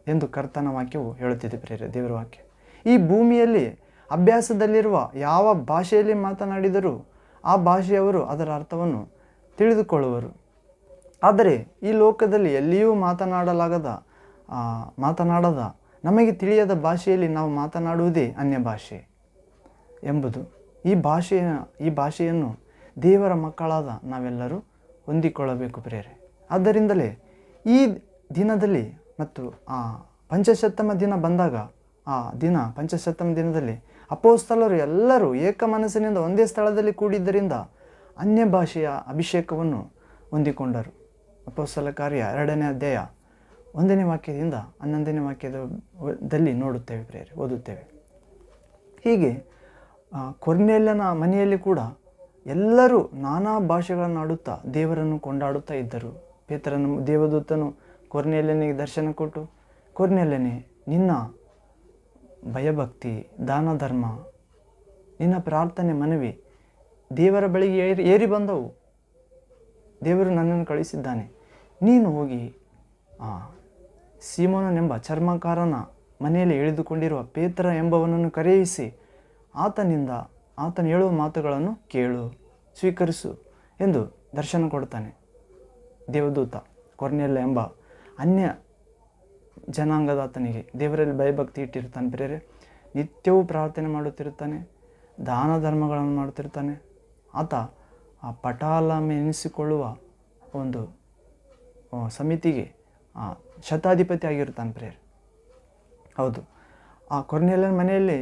ಎಂದು ಕರ್ತನ ವಾಕ್ಯವು ಹೇಳುತ್ತಿದೆ ಪ್ರೇರ ದೇವರ ವಾಕ್ಯ. ಈ ಭೂಮಿಯಲ್ಲಿ ಅಭ್ಯಾಸದಲ್ಲಿರುವ ಯಾವ ಭಾಷೆಯಲ್ಲಿ ಮಾತನಾಡಿದರೂ ಆ ಭಾಷೆಯವರು ಅದರ ಅರ್ಥವನ್ನು ತಿಳಿದುಕೊಳ್ಳುವರು. ಆದರೆ ಈ ಲೋಕದಲ್ಲಿ ಎಲ್ಲಿಯೂ ಮಾತನಾಡಲಾಗದ ಮಾತನಾಡದ, ನಮಗೆ ತಿಳಿಯದ ಭಾಷೆಯಲ್ಲಿ ನಾವು ಮಾತನಾಡುವುದೇ ಅನ್ಯ ಭಾಷೆ ಎಂಬುದು ಈ ಭಾಷೆಯ, ಈ ಭಾಷೆಯನ್ನು ದೇವರ ಮಕ್ಕಳಾದ ನಾವೆಲ್ಲರೂ ಹೊಂದಿಕೊಳ್ಳಬೇಕು ಪ್ರೇರೆ ಆದ್ದರಿಂದಲೇ ಈ ದಿನದಲ್ಲಿ ಮತ್ತು ಆ ಪಂಚಶತಮ ದಿನ ಬಂದಾಗ, ಆ ದಿನ ಪಂಚಶತಮ ದಿನದಲ್ಲಿ ಅಪೋಸ್ತಲರು ಎಲ್ಲರೂ ಏಕ ಮನಸ್ಸಿನಿಂದ ಒಂದೇ ಸ್ಥಳದಲ್ಲಿ ಕೂಡಿದ್ದರಿಂದ ಅನ್ಯ ಭಾಷೆಯ ಅಭಿಷೇಕವನ್ನು ಹೊಂದಿಕೊಂಡರು. ಅಪೋಸ್ತಲ ಕಾರ್ಯ ಎರಡನೇ ಅಧ್ಯಾಯ ಒಂದನೇ ವಾಕ್ಯದಿಂದ ಹನ್ನೊಂದನೇ ವಾಕ್ಯದ ದಲ್ಲಿ ನೋಡುತ್ತೇವೆ ಪ್ರೇರೆ ಓದುತ್ತೇವೆ. ಹೀಗೆ ಕೊರ್ನೆಲ್ಲನ ಮನೆಯಲ್ಲಿ ಕೂಡ ಎಲ್ಲರೂ ನಾನಾ ಭಾಷೆಗಳನ್ನು ಆಡುತ್ತಾ ದೇವರನ್ನು ಕೊಂಡಾಡುತ್ತಾ ಇದ್ದರು. ಪೇತ್ರನು ದೇವದೂತನು ಕೊರ್ನೆಲ್ಯನಿಗೆ ದರ್ಶನ ಕೊಟ್ಟು ಕೊರ್ನೆಲೆನೆ ನಿನ್ನ ಭಯಭಕ್ತಿ ದಾನ ಧರ್ಮ ನಿನ್ನ ಪ್ರಾರ್ಥನೆ ಮನವಿ ದೇವರ ಬಳಿಗೆ ಏರಿ ಏರಿ ಬಂದವು. ದೇವರು ನನ್ನನ್ನು ಕಳಿಸಿದ್ದಾನೆ ನೀನು ಹೋಗಿ ಆ, ಸೀಮೋನನೆಂಬ ಚರ್ಮಕಾರನ ಮನೆಯಲ್ಲಿ ಇಳಿದುಕೊಂಡಿರುವ ಪೇತ್ರ ಎಂಬವನನ್ನು ಕರೆಯಿಸಿ ಆತನಿಂದ ಆತನು ಹೇಳುವ ಮಾತುಗಳನ್ನು ಕೇಳು ಸ್ವೀಕರಿಸು ಎಂದು ದರ್ಶನ ಕೊಡ್ತಾನೆ. ದೇವದೂತ ಕೊರ್ನೆಲ್ಲ ಎಂಬ ಅನ್ಯ ಜನಾಂಗದ ಆತನಿಗೆ ದೇವರಲ್ಲಿ ಭಯಭಕ್ತಿ ಇಟ್ಟಿರ್ತಾನೆ. ಬೇರೆ ನಿತ್ಯವೂ ಪ್ರಾರ್ಥನೆ ಮಾಡುತ್ತಿರುತ್ತಾನೆ ದಾನ ಧರ್ಮಗಳನ್ನು ಮಾಡುತ್ತಿರ್ತಾನೆ ಆತ ಆ ಪಟಾಲಮೆ ಎನಿಸಿಕೊಳ್ಳುವ ಒಂದು ಸಮಿತಿಗೆ ಆ, ಶತಾಧಿಪತಿ ಆಗಿರ್ತಾನೆ ಪ್ರೇರೆ ಹೌದು ಆ ಕೊರ್ನೆಲನ ಮನೆಯಲ್ಲಿ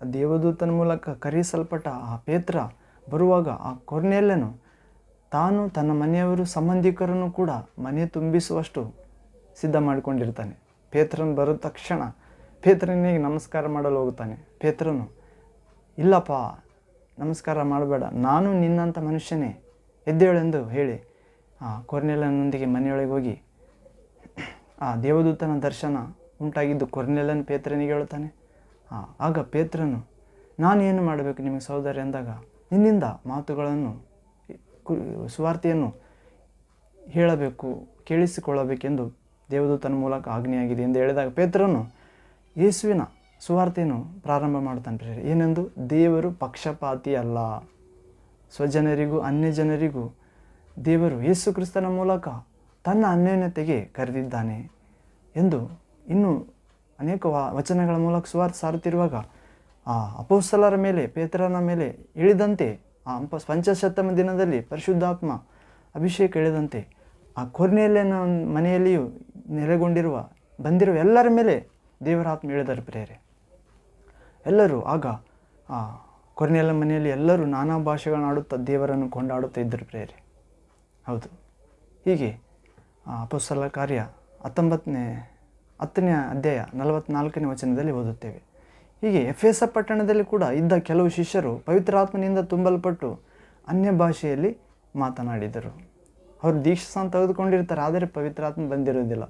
ದೇವದೂತನ ಮೂಲಕ ಕರೆಯಿಸಲ್ಪಟ್ಟ ಆ ಪೇತ್ರ ಬರುವಾಗ ಆ ಕೊರ್ನೆಲ್ಲನು, ತಾನು ತನ್ನ ಮನೆಯವರು ಸಂಬಂಧಿಕರನ್ನು ಕೂಡ ಮನೆ ತುಂಬಿಸುವಷ್ಟು ಸಿದ್ಧ ಮಾಡಿಕೊಂಡಿರ್ತಾನೆ. ಪೇತ್ರನು ಬರೋ ತಕ್ಷಣ ಪೇತ್ರನಿಗೆ ನಮಸ್ಕಾರ ಮಾಡಲು ಹೋಗುತ್ತಾನೆ. ಪೇತ್ರನು, ಇಲ್ಲಪ್ಪ, ನಮಸ್ಕಾರ ಮಾಡಬೇಡ, ನಾನು ನಿನ್ನಂಥ ಮನುಷ್ಯನೇ, ಎದ್ದೇಳೆಂದು ಹೇಳಿ ಆ ಕೊರ್ನೆಲನೊಂದಿಗೆ ಮನೆಯೊಳಗೆ ಹೋಗಿ ಆ ದೇವದೂತನ ದರ್ಶನ ಉಂಟಾಗಿದ್ದು ಕೊರ್ನೆಲನ್ ಪೇತ್ರನಿಗೆ ಹೇಳ್ತಾನೆ ಆಗ ಪೇತ್ರನು, ನಾನೇನು ಮಾಡಬೇಕು ನಿಮಗೆ ಸಹೋದರಿ ಅಂದಾಗ ನಿನ್ನಿಂದ ಮಾತುಗಳನ್ನು ಸುವಾರ್ತೆಯನ್ನು ಹೇಳಬೇಕು, ಕೇಳಿಸಿಕೊಳ್ಳಬೇಕೆಂದು ದೇವದೂತನ ಮೂಲಕ ಆಜ್ಞೆಯಾಗಿದೆ ಎಂದು ಹೇಳಿದಾಗ ಪೇತ್ರನು ಯೇಸುವಿನ ಸುವಾರ್ತೆಯನ್ನು ಪ್ರಾರಂಭ ಮಾಡ್ತಾನೆ ರೀ ಏನೆಂದು? ದೇವರು ಪಕ್ಷಪಾತಿ ಅಲ್ಲ. ಸ್ವಜನರಿಗೂ ಅನ್ಯ ಜನರಿಗೂ ದೇವರು ಯೇಸು ಕ್ರಿಸ್ತನ ಮೂಲಕ ತನ್ನ ಅನ್ಯೋನ್ಯತೆಗೆ ಕರೆದಿದ್ದಾನೆ ಎಂದು ಇನ್ನು ಅನೇಕ ವಚನಗಳ ಮೂಲಕ ಸುವಾರ್ತೆ ಸಾರುತ್ತಿರುವಾಗ, ಆ ಅಪೋಸ್ತಲರ ಮೇಲೆ, ಪೇತ್ರನ ಮೇಲೆ ಇಳಿದಂತೆ, ಆ ಅಂಪ ಪಂಚಶತಮ ದಿನದಲ್ಲಿ ಪರಿಶುದ್ಧಾತ್ಮ ಅಭಿಷೇಕ ಇಳಿದಂತೆ, ಆ ಕೊರ್ನೆಯಲ್ಲಿನ ಮನೆಯಲ್ಲಿಯೂ ನೆಲೆಗೊಂಡಿರುವ ಬಂದಿರುವ ಎಲ್ಲರ ಮೇಲೆ ದೇವರ ಆತ್ಮ ಇಳಿದರು ಪ್ರೇರೆ ಎಲ್ಲರೂ ಆಗ, ಆ ಕೊರ್ನೆಯಲ್ಲ ಮನೆಯಲ್ಲಿ ಎಲ್ಲರೂ ನಾನಾ ಭಾಷೆಗಳನ್ನಾಡುತ್ತಾ ದೇವರನ್ನು ಕೊಂಡಾಡುತ್ತಾ ಇದ್ದರು ಪ್ರೇರೆ ಹೌದು. ಹೀಗೆ ಅಪೊಸ್ತಲ ಕಾರ್ಯ ಹತ್ತೊಂಬತ್ತನೇ ಹತ್ತನೇ ಅಧ್ಯಾಯ ನಲವತ್ನಾಲ್ಕನೇ ವಚನದಲ್ಲಿ ಓದುತ್ತೇವೆ. ಹೀಗೆ ಎಫೆಸ ಪಟ್ಟಣದಲ್ಲಿ ಕೂಡ ಇದ್ದ ಕೆಲವು ಶಿಷ್ಯರು ಪವಿತ್ರಾತ್ಮನಿಂದ ತುಂಬಲ್ಪಟ್ಟು ಅನ್ಯ ಭಾಷೆಯಲ್ಲಿ ಮಾತನಾಡಿದರು. ಅವರು ದೀಕ್ಷಾಸನ ತೆಗೆದುಕೊಂಡಿರ್ತಾರೆ, ಆದರೆ ಪವಿತ್ರಾತ್ಮ ಬಂದಿರೋದಿಲ್ಲ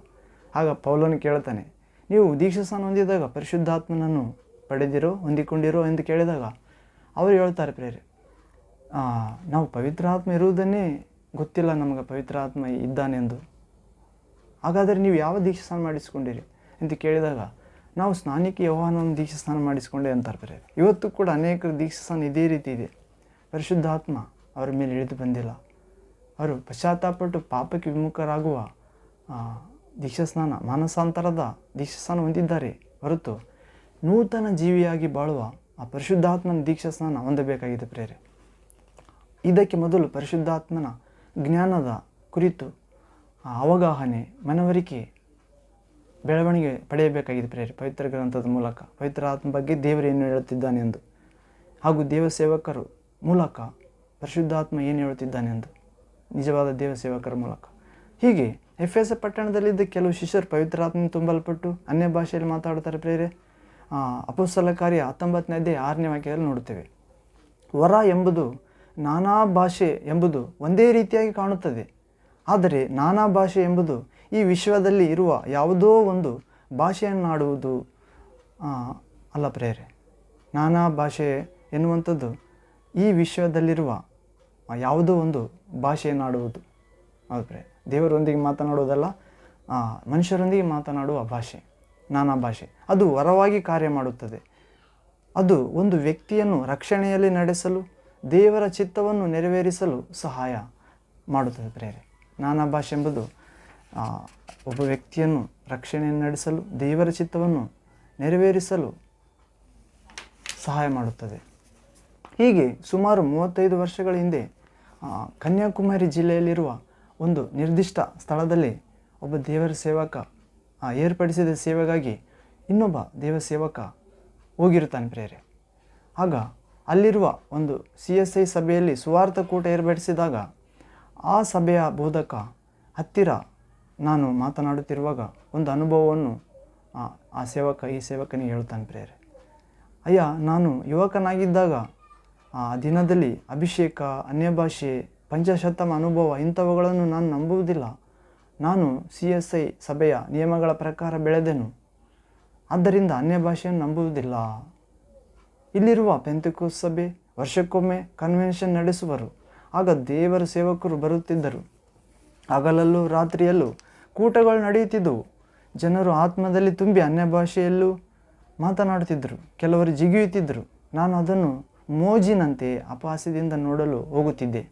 ಆಗ ಪೌಲನು ಕೇಳ್ತಾನೆ ನೀವು ದೀಕ್ಷಾಸನ ಹೊಂದಿದಾಗ ಪರಿಶುದ್ಧಾತ್ಮನನ್ನು ಪಡೆದಿರೋ, ಹೊಂದಿಕೊಂಡಿರೋ ಎಂದು ಕೇಳಿದಾಗ ಅವರು ಹೇಳ್ತಾರೆ ಪ್ರೇರೆ ನಾವು ಪವಿತ್ರಾತ್ಮ ಇರುವುದನ್ನೇ ಗೊತ್ತಿಲ್ಲ, ನಮಗೆ ಪವಿತ್ರಾತ್ಮ ಇದ್ದಾನೆಂದು. ಹಾಗಾದರೆ ನೀವು ಯಾವ ದೀಕ್ಷಾಸ್ನಾನ ಮಾಡಿಸ್ಕೊಂಡಿರಿ ಅಂತ ಕೇಳಿದಾಗ ನಾವು ಸ್ನಾನಿಕ ದೀಕ್ಷಾ ಸ್ನಾನ ಮಾಡಿಸಿಕೊಂಡೆ ಅಂತಾರೆ ಬರೀ ಇವತ್ತು ಕೂಡ ಅನೇಕರು ದೀಕ್ಷಾಸ್ನಾನ ಇದೇ ರೀತಿ ಇದೆ. ಪರಿಶುದ್ಧಾತ್ಮ ಅವರ ಮೇಲೆ ಇಳಿದು ಬಂದಿಲ್ಲ. ಅವರು ಪಶ್ಚಾತ್ತಾಪಟ್ಟು ಪಾಪಕ್ಕೆ ವಿಮುಖರಾಗುವ ಆ, ದೀಕ್ಷಾಸ್ನಾನ ಮಾನಸಾಂತರದ ದೀಕ್ಷಾಸ್ನಾನ ಹೊಂದಿದ್ದಾರೆ. ಹೊರತು ನೂತನ ಜೀವಿಯಾಗಿ ಬಾಳುವ ಆ ಪರಿಶುದ್ಧಾತ್ಮನ ದೀಕ್ಷಾಸ್ನಾನ ಹೊಂದಬೇಕಾಗಿದೆ ಪ್ರೇರೆ. ಇದಕ್ಕೆ ಮೊದಲು ಪರಿಶುದ್ಧಾತ್ಮನ ಜ್ಞಾನದ ಕುರಿತು ಅವಗಾಹನೆ, ಮನವರಿಕೆ, ಬೆಳವಣಿಗೆ ಪಡೆಯಬೇಕಾಗಿದೆ ಪ್ರೇರಿ. ಪವಿತ್ರ ಗ್ರಂಥದ ಮೂಲಕ, ಪವಿತ್ರ ಆತ್ಮ ಬಗ್ಗೆ ದೇವರು ಏನು ಹೇಳುತ್ತಿದ್ದಾನೆ ಎಂದು ಹಾಗೂ ದೇವ ಸೇವಕರು ಮೂಲಕ, ಪರಿಶುದ್ಧಾತ್ಮ ಏನು ಹೇಳುತ್ತಿದ್ದಾನೆಂದು ನಿಜವಾದ ದೇವ ಸೇವಕರ ಮೂಲಕ. ಹೀಗೆ ಎಫ್ ಎಸ್ ಪಟ್ಟಣದಲ್ಲಿದ್ದ ಕೆಲವು ಶಿಷ್ಯರು ಪವಿತ್ರಾತ್ಮ ತುಂಬಲ್ಪಟ್ಟು ಅನ್ಯ ಭಾಷೆಯಲ್ಲಿ ಮಾತಾಡ್ತಾರೆ ಪ್ರೇರೆ. ಅಪೊಸ್ತಲ ಕಾರ್ಯ ಹತ್ತೊಂಬತ್ತನೇ ಅಧ್ಯಾಯ ಆರನೇ ವಾಕ್ಯದಲ್ಲಿ ನೋಡುತ್ತೇವೆ. ವರ ಎಂಬುದು ನಾನಾ ಭಾಷೆ ಎಂಬುದು ಒಂದೇ ರೀತಿಯಾಗಿ ಕಾಣುತ್ತದೆ. ಆದರೆ ನಾನಾ ಭಾಷೆ ಎಂಬುದು ಈ ವಿಶ್ವದಲ್ಲಿ ಇರುವ ಯಾವುದೋ ಒಂದು ಭಾಷೆಯನ್ನಾಡುವುದು ಅಲ್ಲ ಪ್ರೇರೆ, ನಾನಾ ಭಾಷೆ ಎನ್ನುವಂಥದ್ದು ಈ ವಿಶ್ವದಲ್ಲಿರುವ ಯಾವುದೋ ಒಂದು ಭಾಷೆಯನ್ನಾಡುವುದು. ಹೌದು ಪ್ರೇರೆ, ದೇವರೊಂದಿಗೆ ಮಾತನಾಡುವುದಲ್ಲ ಮನುಷ್ಯರೊಂದಿಗೆ ಮಾತನಾಡುವ ಭಾಷೆ, ನಾನಾ ಭಾಷೆ. ಅದು ವರವಾಗಿ ಕಾರ್ಯ ಮಾಡುತ್ತದೆ. ಅದು ಒಂದು ವ್ಯಕ್ತಿಯನ್ನು ರಕ್ಷಣೆಯಲ್ಲಿ ನಡೆಸಲು, ದೇವರ ಚಿತ್ತವನ್ನು ನೆರವೇರಿಸಲು ಸಹಾಯ ಮಾಡುತ್ತದೆ ಪ್ರೇರೆ. ನಾನಾ ಭಾಷೆ ಎಂಬುದು ಒಬ್ಬ ವ್ಯಕ್ತಿಯನ್ನು ರಕ್ಷಣೆಯನ್ನು ನಡೆಸಲು, ದೇವರ ಚಿತ್ತವನ್ನು ನೆರವೇರಿಸಲು ಸಹಾಯ ಮಾಡುತ್ತದೆ. ಹೀಗೆ ಸುಮಾರು ಮೂವತ್ತೈದು ವರ್ಷಗಳ ಹಿಂದೆ ಕನ್ಯಾಕುಮಾರಿ ಜಿಲ್ಲೆಯಲ್ಲಿರುವ ಒಂದು ನಿರ್ದಿಷ್ಟ ಸ್ಥಳದಲ್ಲಿ ಒಬ್ಬ ದೇವರ ಸೇವಕ ಏರ್ಪಡಿಸಿದ ಸೇವೆಗಾಗಿ ಇನ್ನೊಬ್ಬ ದೇವ ಸೇವಕ ಹೋಗಿರುತ್ತಾನೆ ಪ್ರೇರೆ ಆಗ ಅಲ್ಲಿರುವ ಒಂದು ಸಿ ಎಸ್ ಐ ಸಭೆಯಲ್ಲಿ ಸುವಾರ್ಥ ಕೂಟ ಏರ್ಪಡಿಸಿದಾಗ ಆ ಸಭೆಯ ಬೋಧಕ ಹತ್ತಿರ ನಾನು ಮಾತನಾಡುತ್ತಿರುವಾಗ ಒಂದು ಅನುಭವವನ್ನು ಆ, ಸೇವಕ ಈ ಸೇವಕನಿಗೆ ಹೇಳ್ತಾನೆ ಪ್ರೇರೆ ಅಯ್ಯ ನಾನು ಯುವಕನಾಗಿದ್ದಾಗ ಆ ದಿನದಲ್ಲಿ ಅಭಿಷೇಕ ಅನ್ಯಭಾಷೆ ಪಂಚಶತಮ ಅನುಭವ ಇಂಥವುಗಳನ್ನು ನಾನು ನಂಬುವುದಿಲ್ಲ. ನಾನು ಸಿ ಎಸ್ ಐ ಸಭೆಯ ನಿಯಮಗಳ ಪ್ರಕಾರ ಬೆಳೆದೆನು. ಆದ್ದರಿಂದ ಅನ್ಯ ಭಾಷೆಯನ್ನು ನಂಬುವುದಿಲ್ಲ. ಇಲ್ಲಿರುವ ಪೆಂತಿಕೋಸ್ ಸಭೆ ವರ್ಷಕ್ಕೊಮ್ಮೆ ಕನ್ವೆನ್ಷನ್ ನಡೆಸುವರು. ಆಗ ದೇವರ ಸೇವಕರು ಬರುತ್ತಿದ್ದರು. ಹಗಲಲ್ಲೂ ರಾತ್ರಿಯಲ್ಲೂ ಕೂಟಗಳು ನಡೆಯುತ್ತಿದ್ದವು. ಜನರು ಆತ್ಮದಲ್ಲಿ ತುಂಬಿ ಅನ್ಯ ಭಾಷೆಯಲ್ಲೂ ಮಾತನಾಡುತ್ತಿದ್ದರು. ಕೆಲವರು ಜಿಗಿಯುತ್ತಿದ್ದರು. ನಾನು ಅದನ್ನು ಮೋಜಿನಂತೆ ಅಪಹಾಸ್ಯದಿಂದ ನೋಡಲು ಹೋಗುತ್ತಿದ್ದೆ.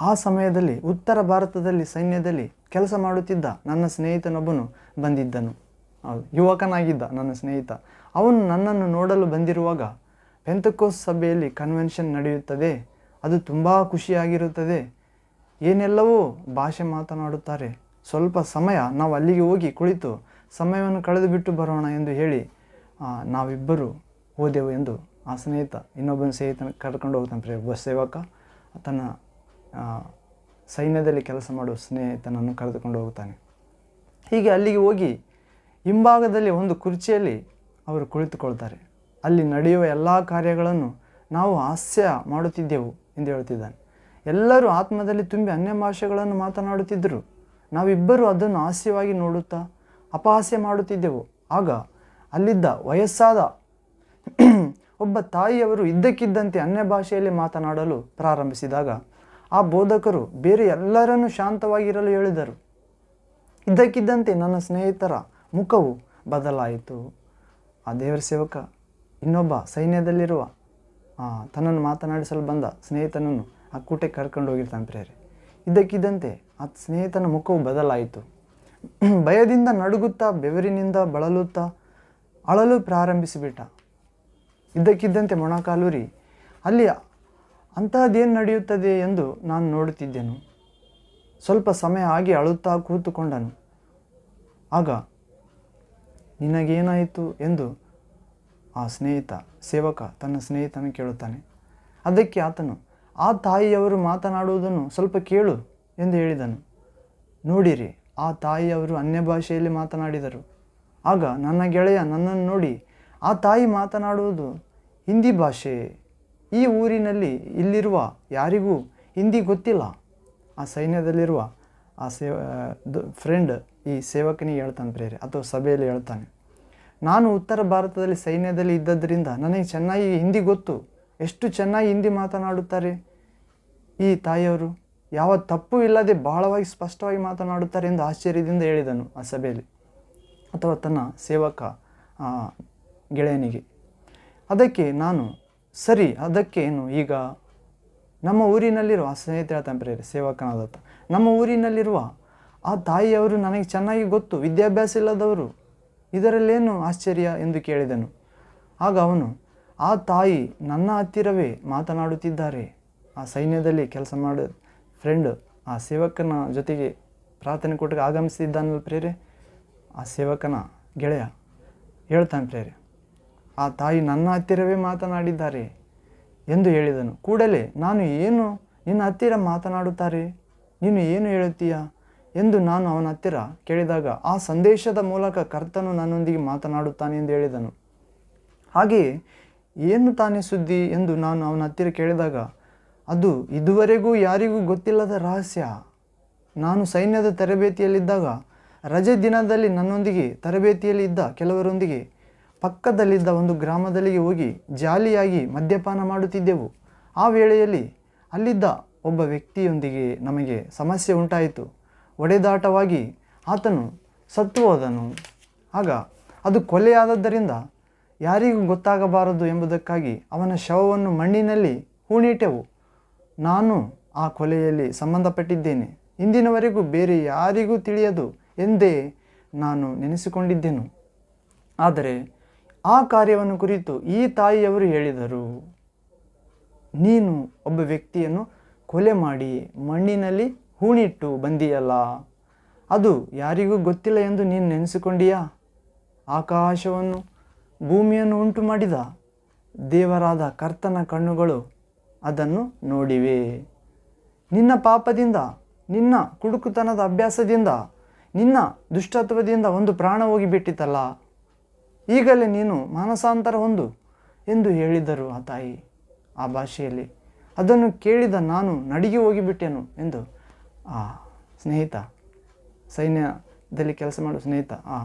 ಆ, ಸಮಯದಲ್ಲಿ ಉತ್ತರ ಭಾರತದಲ್ಲಿ ಸೈನ್ಯದಲ್ಲಿ ಕೆಲಸ ಮಾಡುತ್ತಿದ್ದ ನನ್ನ ಸ್ನೇಹಿತನೊಬ್ಬನು ಬಂದಿದ್ದನು. ಹೌದು ಯುವಕನಾಗಿದ್ದ ನನ್ನ ಸ್ನೇಹಿತ. ಅವನು ನನ್ನನ್ನು ನೋಡಲು ಬಂದಿರುವಾಗ ಪೆಂತಕೋಸ್ ಸಭೆಯಲ್ಲಿ ಕನ್ವೆನ್ಷನ್ ನಡೆಯುತ್ತದೆ, ಅದು ತುಂಬ ಖುಷಿಯಾಗಿರುತ್ತದೆ. ಏನೆಲ್ಲವೂ ಭಾಷೆ ಮಾತನಾಡುತ್ತಾರೆ. ಸ್ವಲ್ಪ ಸಮಯ ನಾವು ಅಲ್ಲಿಗೆ ಹೋಗಿ ಕುಳಿತು ಸಮಯವನ್ನು ಕಳೆದು ಬಿಟ್ಟು ಬರೋಣ ಎಂದು ಹೇಳಿ ನಾವಿಬ್ಬರು ಹೋದೆವು ಎಂದು ಆ ಸ್ನೇಹಿತ, ಇನ್ನೊಬ್ಬನ ಸ್ನೇಹಿತನ ಕರ್ಕೊಂಡು ಹೋಗ್ತಾನೆ ಪ್ರೇ ಒಬ್ಬ ಸೇವಕ. ತನ್ನ ಸೈನ್ಯದಲ್ಲಿ ಕೆಲಸ ಮಾಡುವ ಸ್ನೇಹಿತನನ್ನು ಕರೆದುಕೊಂಡು ಹೋಗ್ತಾನೆ. ಹೀಗೆ ಅಲ್ಲಿಗೆ ಹೋಗಿ ಹಿಂಭಾಗದಲ್ಲಿ ಒಂದು ಕುರ್ಚಿಯಲ್ಲಿ ಅವರು ಕುಳಿತುಕೊಳ್ತಾರೆ. ಅಲ್ಲಿ ನಡೆಯುವ ಎಲ್ಲ ಕಾರ್ಯಗಳನ್ನು ನಾವು ಹಾಸ್ಯ ಮಾಡುತ್ತಿದ್ದೆವು ಎಂದು ಹೇಳುತ್ತಿದ್ದಾನೆ ಎಲ್ಲರೂ ಆತ್ಮದಲ್ಲಿ ತುಂಬಿ ಅನ್ಯ ಭಾಷೆಗಳನ್ನು ಮಾತನಾಡುತ್ತಿದ್ದರು. ನಾವಿಬ್ಬರು ಅದನ್ನು ಹಾಸ್ಯವಾಗಿ ನೋಡುತ್ತಾ ಅಪಹಾಸ್ಯ ಮಾಡುತ್ತಿದ್ದೆವು. ಆಗ ಅಲ್ಲಿದ್ದ ವಯಸ್ಸಾದ ಒಬ್ಬ ತಾಯಿಯವರು ಇದ್ದಕ್ಕಿದ್ದಂತೆ ಅನ್ಯ ಭಾಷೆಯಲ್ಲಿ ಮಾತನಾಡಲು ಪ್ರಾರಂಭಿಸಿದಾಗ ಆ ಬೋಧಕರು ಬೇರೆ ಎಲ್ಲರನ್ನೂ ಶಾಂತವಾಗಿರಲು ಹೇಳಿದರು. ಇದ್ದಕ್ಕಿದ್ದಂತೆ ನನ್ನ ಸ್ನೇಹಿತರ ಮುಖವು ಬದಲಾಯಿತು. ಆ ದೇವರ ಸೇವಕ ಇನ್ನೊಬ್ಬ ಸೈನ್ಯದಲ್ಲಿರುವ ತನ್ನನ್ನು ಮಾತನಾಡಿಸಲು ಬಂದ ಸ್ನೇಹಿತನನ್ನು ಆ ಕೂಟಕ್ಕೆ ಕರ್ಕೊಂಡು ಹೋಗಿರ್ತಾನೆ ಪ್ರೇರೆ ಇದ್ದಕ್ಕಿದ್ದಂತೆ ಆ ಸ್ನೇಹಿತನ ಮುಖವು ಬದಲಾಯಿತು. ಭಯದಿಂದ ನಡುಗುತ್ತಾ, ಬೆವರಿನಿಂದ ಬಳಲುತ್ತಾ, ಅಳಲು ಪ್ರಾರಂಭಿಸಿಬಿಟ್ಟ. ಇದ್ದಕ್ಕಿದ್ದಂತೆ ಮೊಣಕಾಲೂರಿ ಅಲ್ಲಿ ಅಂತಹದ್ದೇನು ನಡೆಯುತ್ತದೆ ಎಂದು ನಾನು ನೋಡುತ್ತಿದ್ದೆನು. ಸ್ವಲ್ಪ ಸಮಯ ಆಗಿ ಅಳುತ್ತಾ ಕೂತುಕೊಂಡನು. ಆಗ, ನಿನಗೇನಾಯಿತು ಎಂದು ಆ ಸ್ನೇಹಿತ, ಸೇವಕ ತನ್ನ ಸ್ನೇಹಿತನ ಕೇಳುತ್ತಾನೆ. ಅದಕ್ಕೆ ಆತನು, ಆ ತಾಯಿಯವರು ಮಾತನಾಡುವುದನ್ನು ಸ್ವಲ್ಪ ಕೇಳು ಎಂದು ಹೇಳಿದನು. ನೋಡಿರಿ, ಆ ತಾಯಿಯವರು ಅನ್ಯ ಭಾಷೆಯಲ್ಲಿ ಮಾತನಾಡಿದರು. ಆಗ ನನ್ನ ಗೆಳೆಯ ನನ್ನನ್ನು ನೋಡಿ, ಆ ತಾಯಿ ಮಾತನಾಡುವುದು ಹಿಂದಿ ಭಾಷೆ. ಈ ಊರಿನಲ್ಲಿ ಇಲ್ಲಿರುವ ಯಾರಿಗೂ ಹಿಂದಿ ಗೊತ್ತಿಲ್ಲ. ಆ ಸೈನ್ಯದಲ್ಲಿರುವ ಆ ಸೇವ ಫ್ರೆಂಡ್ ಈ ಸೇವಕನಿಗೆ ಹೇಳ್ತಾನೆ ಪ್ರೇರೆ ಅಥವಾ ಸಭೆಯಲ್ಲಿ ಹೇಳ್ತಾನೆ. ನಾನು ಉತ್ತರ ಭಾರತದಲ್ಲಿ ಸೈನ್ಯದಲ್ಲಿ ಇದ್ದದ್ದರಿಂದ ನನಗೆ ಚೆನ್ನಾಗಿ ಹಿಂದಿ ಗೊತ್ತು. ಎಷ್ಟು ಚೆನ್ನಾಗಿ ಹಿಂದಿ ಮಾತನಾಡುತ್ತಾರೆ? ಈ ತಾಯಿಯವರು ಯಾವ ತಪ್ಪು ಇಲ್ಲದೆ ಬಹಳವಾಗಿ ಸ್ಪಷ್ಟವಾಗಿ ಮಾತನಾಡುತ್ತಾರೆ ಎಂದು ಆಶ್ಚರ್ಯದಿಂದ ಹೇಳಿದನು ಆ ಸಭೆಯಲ್ಲಿ. ಅಥವಾ ತನ್ನ ಸೇವಕ ಗೆಳೆಯನಿಗೆ. ಅದಕ್ಕೆ ನಾನು, ಸರಿ, ಅದಕ್ಕೆ ಏನು? ಈಗ ನಮ್ಮ ಊರಿನಲ್ಲಿರುವ, ಆ ಸ್ನೇಹಿತರ ಹೇಳ್ತಾನೆ ಸೇವಕನಾದತ್ತ ನಮ್ಮ ಊರಿನಲ್ಲಿರುವ ಆ ತಾಯಿಯವರು ನನಗೆ ಚೆನ್ನಾಗಿ ಗೊತ್ತು. ವಿದ್ಯಾಭ್ಯಾಸ ಇಲ್ಲದವರು ಇದರಲ್ಲೇನು ಆಶ್ಚರ್ಯ ಎಂದು ಕೇಳಿದನು. ಆಗ ಅವನು, ಆ ತಾಯಿ ನನ್ನ ಹತ್ತಿರವೇ ಮಾತನಾಡುತ್ತಿದ್ದಾರೆ. ಆ ಸೈನ್ಯದಲ್ಲಿ ಕೆಲಸ ಮಾಡೋ ಫ್ರೆಂಡ್ ಆ ಸೇವಕನ ಜೊತೆಗೆ ಪ್ರಾರ್ಥನೆ ಕೊಟ್ಟಿಗೆ ಆಗಮಿಸಿದ್ದಾನಲ್ಲ ಪ್ರೇರೆ? ಆ ಸೇವಕನ ಗೆಳೆಯ, ಹೇಳ್ತಾನೆ ಪ್ರೇರೆ. ಆ ತಾಯಿ ನನ್ನ ಹತ್ತಿರವೇ ಮಾತನಾಡಿದ್ದಾರೆ, ಎಂದು ಹೇಳಿದನು. ಕೂಡಲೇ ನಾನು ಏನು ನಿನ್ನ ಹತ್ತಿರ ಮಾತನಾಡುತ್ತಾರೆ? ನೀನು ಏನು ಹೇಳುತ್ತೀಯಾ? ಎಂದು ನಾನು ಅವನ ಹತ್ತಿರ ಕೇಳಿದಾಗ ಆ ಸಂದೇಶದ ಮೂಲಕ ಕರ್ತನು ನನ್ನೊಂದಿಗೆ ಮಾತನಾಡುತ್ತಾನೆ ಎಂದು ಹೇಳಿದನು. ಹಾಗೆಯೇ ಏನು ತಾನೇ ಸುದ್ದಿ ಎಂದು ನಾನು ಅವನ ಹತ್ತಿರ ಕೇಳಿದಾಗ, ಅದು ಇದುವರೆಗೂ ಯಾರಿಗೂ ಗೊತ್ತಿಲ್ಲದ ರಹಸ್ಯ. ನಾನು ಸೈನ್ಯದ ತರಬೇತಿಯಲ್ಲಿದ್ದಾಗ, ರಜೆ ದಿನದಲ್ಲಿ ನನ್ನೊಂದಿಗೆ ತರಬೇತಿಯಲ್ಲಿ ಇದ್ದ ಕೆಲವರೊಂದಿಗೆ ಪಕ್ಕದಲ್ಲಿದ್ದ ಒಂದು ಗ್ರಾಮದಲ್ಲಿಗೆ ಹೋಗಿ ಜಾಲಿಯಾಗಿ ಮದ್ಯಪಾನ ಮಾಡುತ್ತಿದ್ದೆವು. ಆ ವೇಳೆಯಲ್ಲಿ ಅಲ್ಲಿದ್ದ ಒಬ್ಬ ವ್ಯಕ್ತಿಯೊಂದಿಗೆ ನಮಗೆ ಸಮಸ್ಯೆ ಉಂಟಾಯಿತು. ಒಡೆದಾಟವಾಗಿ ಆತನು ಸತ್ತು ಹೋದನು. ಆಗ ಅದು ಕೊಲೆಯಾದದ್ದರಿಂದ ಯಾರಿಗೂ ಗೊತ್ತಾಗಬಾರದು ಎಂಬುದಕ್ಕಾಗಿ ಅವನ ಶವವನ್ನು ಮಣ್ಣಿನಲ್ಲಿ ಹೂಣಿಟ್ಟೆವು. ನಾನು ಆ ಕೊಲೆಯಲ್ಲಿ ಸಂಬಂಧಪಟ್ಟಿದ್ದೇನೆ. ಇಂದಿನವರೆಗೂ ಬೇರೆ ಯಾರಿಗೂ ತಿಳಿಯದು ಎಂದೇ ನಾನು ನೆನೆಸಿಕೊಂಡಿದ್ದೆನು. ಆದರೆ ಆ ಕಾರ್ಯವನ್ನು ಕುರಿತು ಈ ತಾಯಿಯವರು ಹೇಳಿದರು. ನೀನು ಒಬ್ಬ ವ್ಯಕ್ತಿಯನ್ನು ಕೊಲೆ ಮಾಡಿ ಮಣ್ಣಿನಲ್ಲಿ ಹೂಣಿಟ್ಟು ಬಂದಿಯಲ್ಲ, ಅದು ಯಾರಿಗೂ ಗೊತ್ತಿಲ್ಲ ಎಂದು ನೀನು ನೆನೆಸಿಕೊಂಡಿಯಾ? ಆಕಾಶವನ್ನು, ಭೂಮಿಯನ್ನು ಉಂಟು ಮಾಡಿದ ದೇವರಾದ ಕರ್ತನ ಕಣ್ಣುಗಳು ಅದನ್ನು ನೋಡಿವೆ. ನಿನ್ನ ಪಾಪದಿಂದ, ನಿನ್ನ ಕುಡುಕುತನದ ಅಭ್ಯಾಸದಿಂದ, ನಿನ್ನ ದುಷ್ಟತ್ವದಿಂದ ಒಂದು ಪ್ರಾಣ ಹೋಗಿಬಿಟ್ಟಿತಲ್ಲ ಈಗಲೇ ನೀನು ಮಾನಸಾಂತರ ಹೊಂದು ಎಂದು ಹೇಳಿದರು ಆ ತಾಯಿ ಆ ಭಾಷೆಯಲ್ಲಿ. ಅದನ್ನು ಕೇಳಿದ ನಾನು ನಡಿಗೆ ಹೋಗಿಬಿಟ್ಟೆನು ಎಂದು ಆ, ಸ್ನೇಹಿತ ಸೈನ್ಯದಲ್ಲಿ ಕೆಲಸ ಮಾಡುವ ಸ್ನೇಹಿತ, ಆ,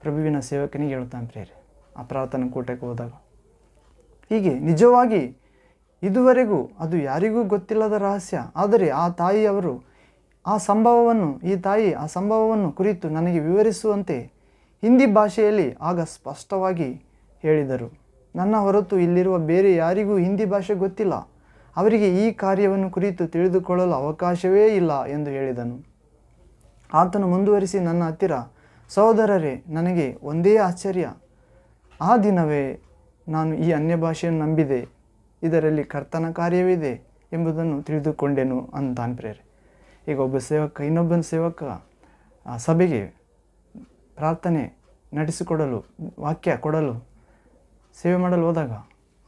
ಪ್ರಭುವಿನ ಸೇವಕನಿಗೆ ಹೇಳುತ್ತಾನೆ ಪ್ರೇರೆ ಆ ಪ್ರಾರ್ಥನಾ ಕೂಟಕ್ಕೆ ಹೋದಾಗ. ಹೀಗೆ ನಿಜವಾಗಿ ಇದುವರೆಗೂ ಅದು ಯಾರಿಗೂ ಗೊತ್ತಿಲ್ಲದ ರಹಸ್ಯ. ಆದರೆ ಆ ತಾಯಿಯವರು ಆ ಸಂಭವವನ್ನು, ಈ ತಾಯಿ ಆ ಸಂಭವವನ್ನು ಕುರಿತು ನನಗೆ ವಿವರಿಸುವಂತೆ ಹಿಂದಿ ಭಾಷೆಯಲ್ಲಿ ಆಗ ಸ್ಪಷ್ಟವಾಗಿ ಹೇಳಿದರು. ನನ್ನ ಹೊರತು ಇಲ್ಲಿರುವ ಬೇರೆ ಯಾರಿಗೂ ಹಿಂದಿ ಭಾಷೆ ಗೊತ್ತಿಲ್ಲ. ಅವರಿಗೆ ಈ ಕಾರ್ಯವನ್ನು ಕುರಿತು ತಿಳಿದುಕೊಳ್ಳಲು ಅವಕಾಶವೇ ಇಲ್ಲ ಎಂದು ಹೇಳಿದನು. ಆತನು ಮುಂದುವರಿಸಿ ನನ್ನ ಹತ್ತಿರ, ಸಹೋದರರೇ, ನನಗೆ ಒಂದೇ ಆಶ್ಚರ್ಯ. ಆ ದಿನವೇ ನಾನು ಈ ಅನ್ಯ ಭಾಷೆಯನ್ನು ನಂಬಿದೆ. ಇದರಲ್ಲಿ ಕರ್ತನ ಕಾರ್ಯವಿದೆ ಎಂಬುದನ್ನು ತಿಳಿದುಕೊಂಡೆನು ಅಂತಾನೆ ಪ್ರೇರೆ ಈಗ ಒಬ್ಬ ಸೇವಕ, ಇನ್ನೊಬ್ಬನ ಸೇವಕ, ಆ ಸಭೆಗೆ ಪ್ರಾರ್ಥನೆ ನಡೆಸಿಕೊಡಲು, ವಾಕ್ಯ ಕೊಡಲು, ಸೇವೆ ಮಾಡಲು ಹೋದಾಗ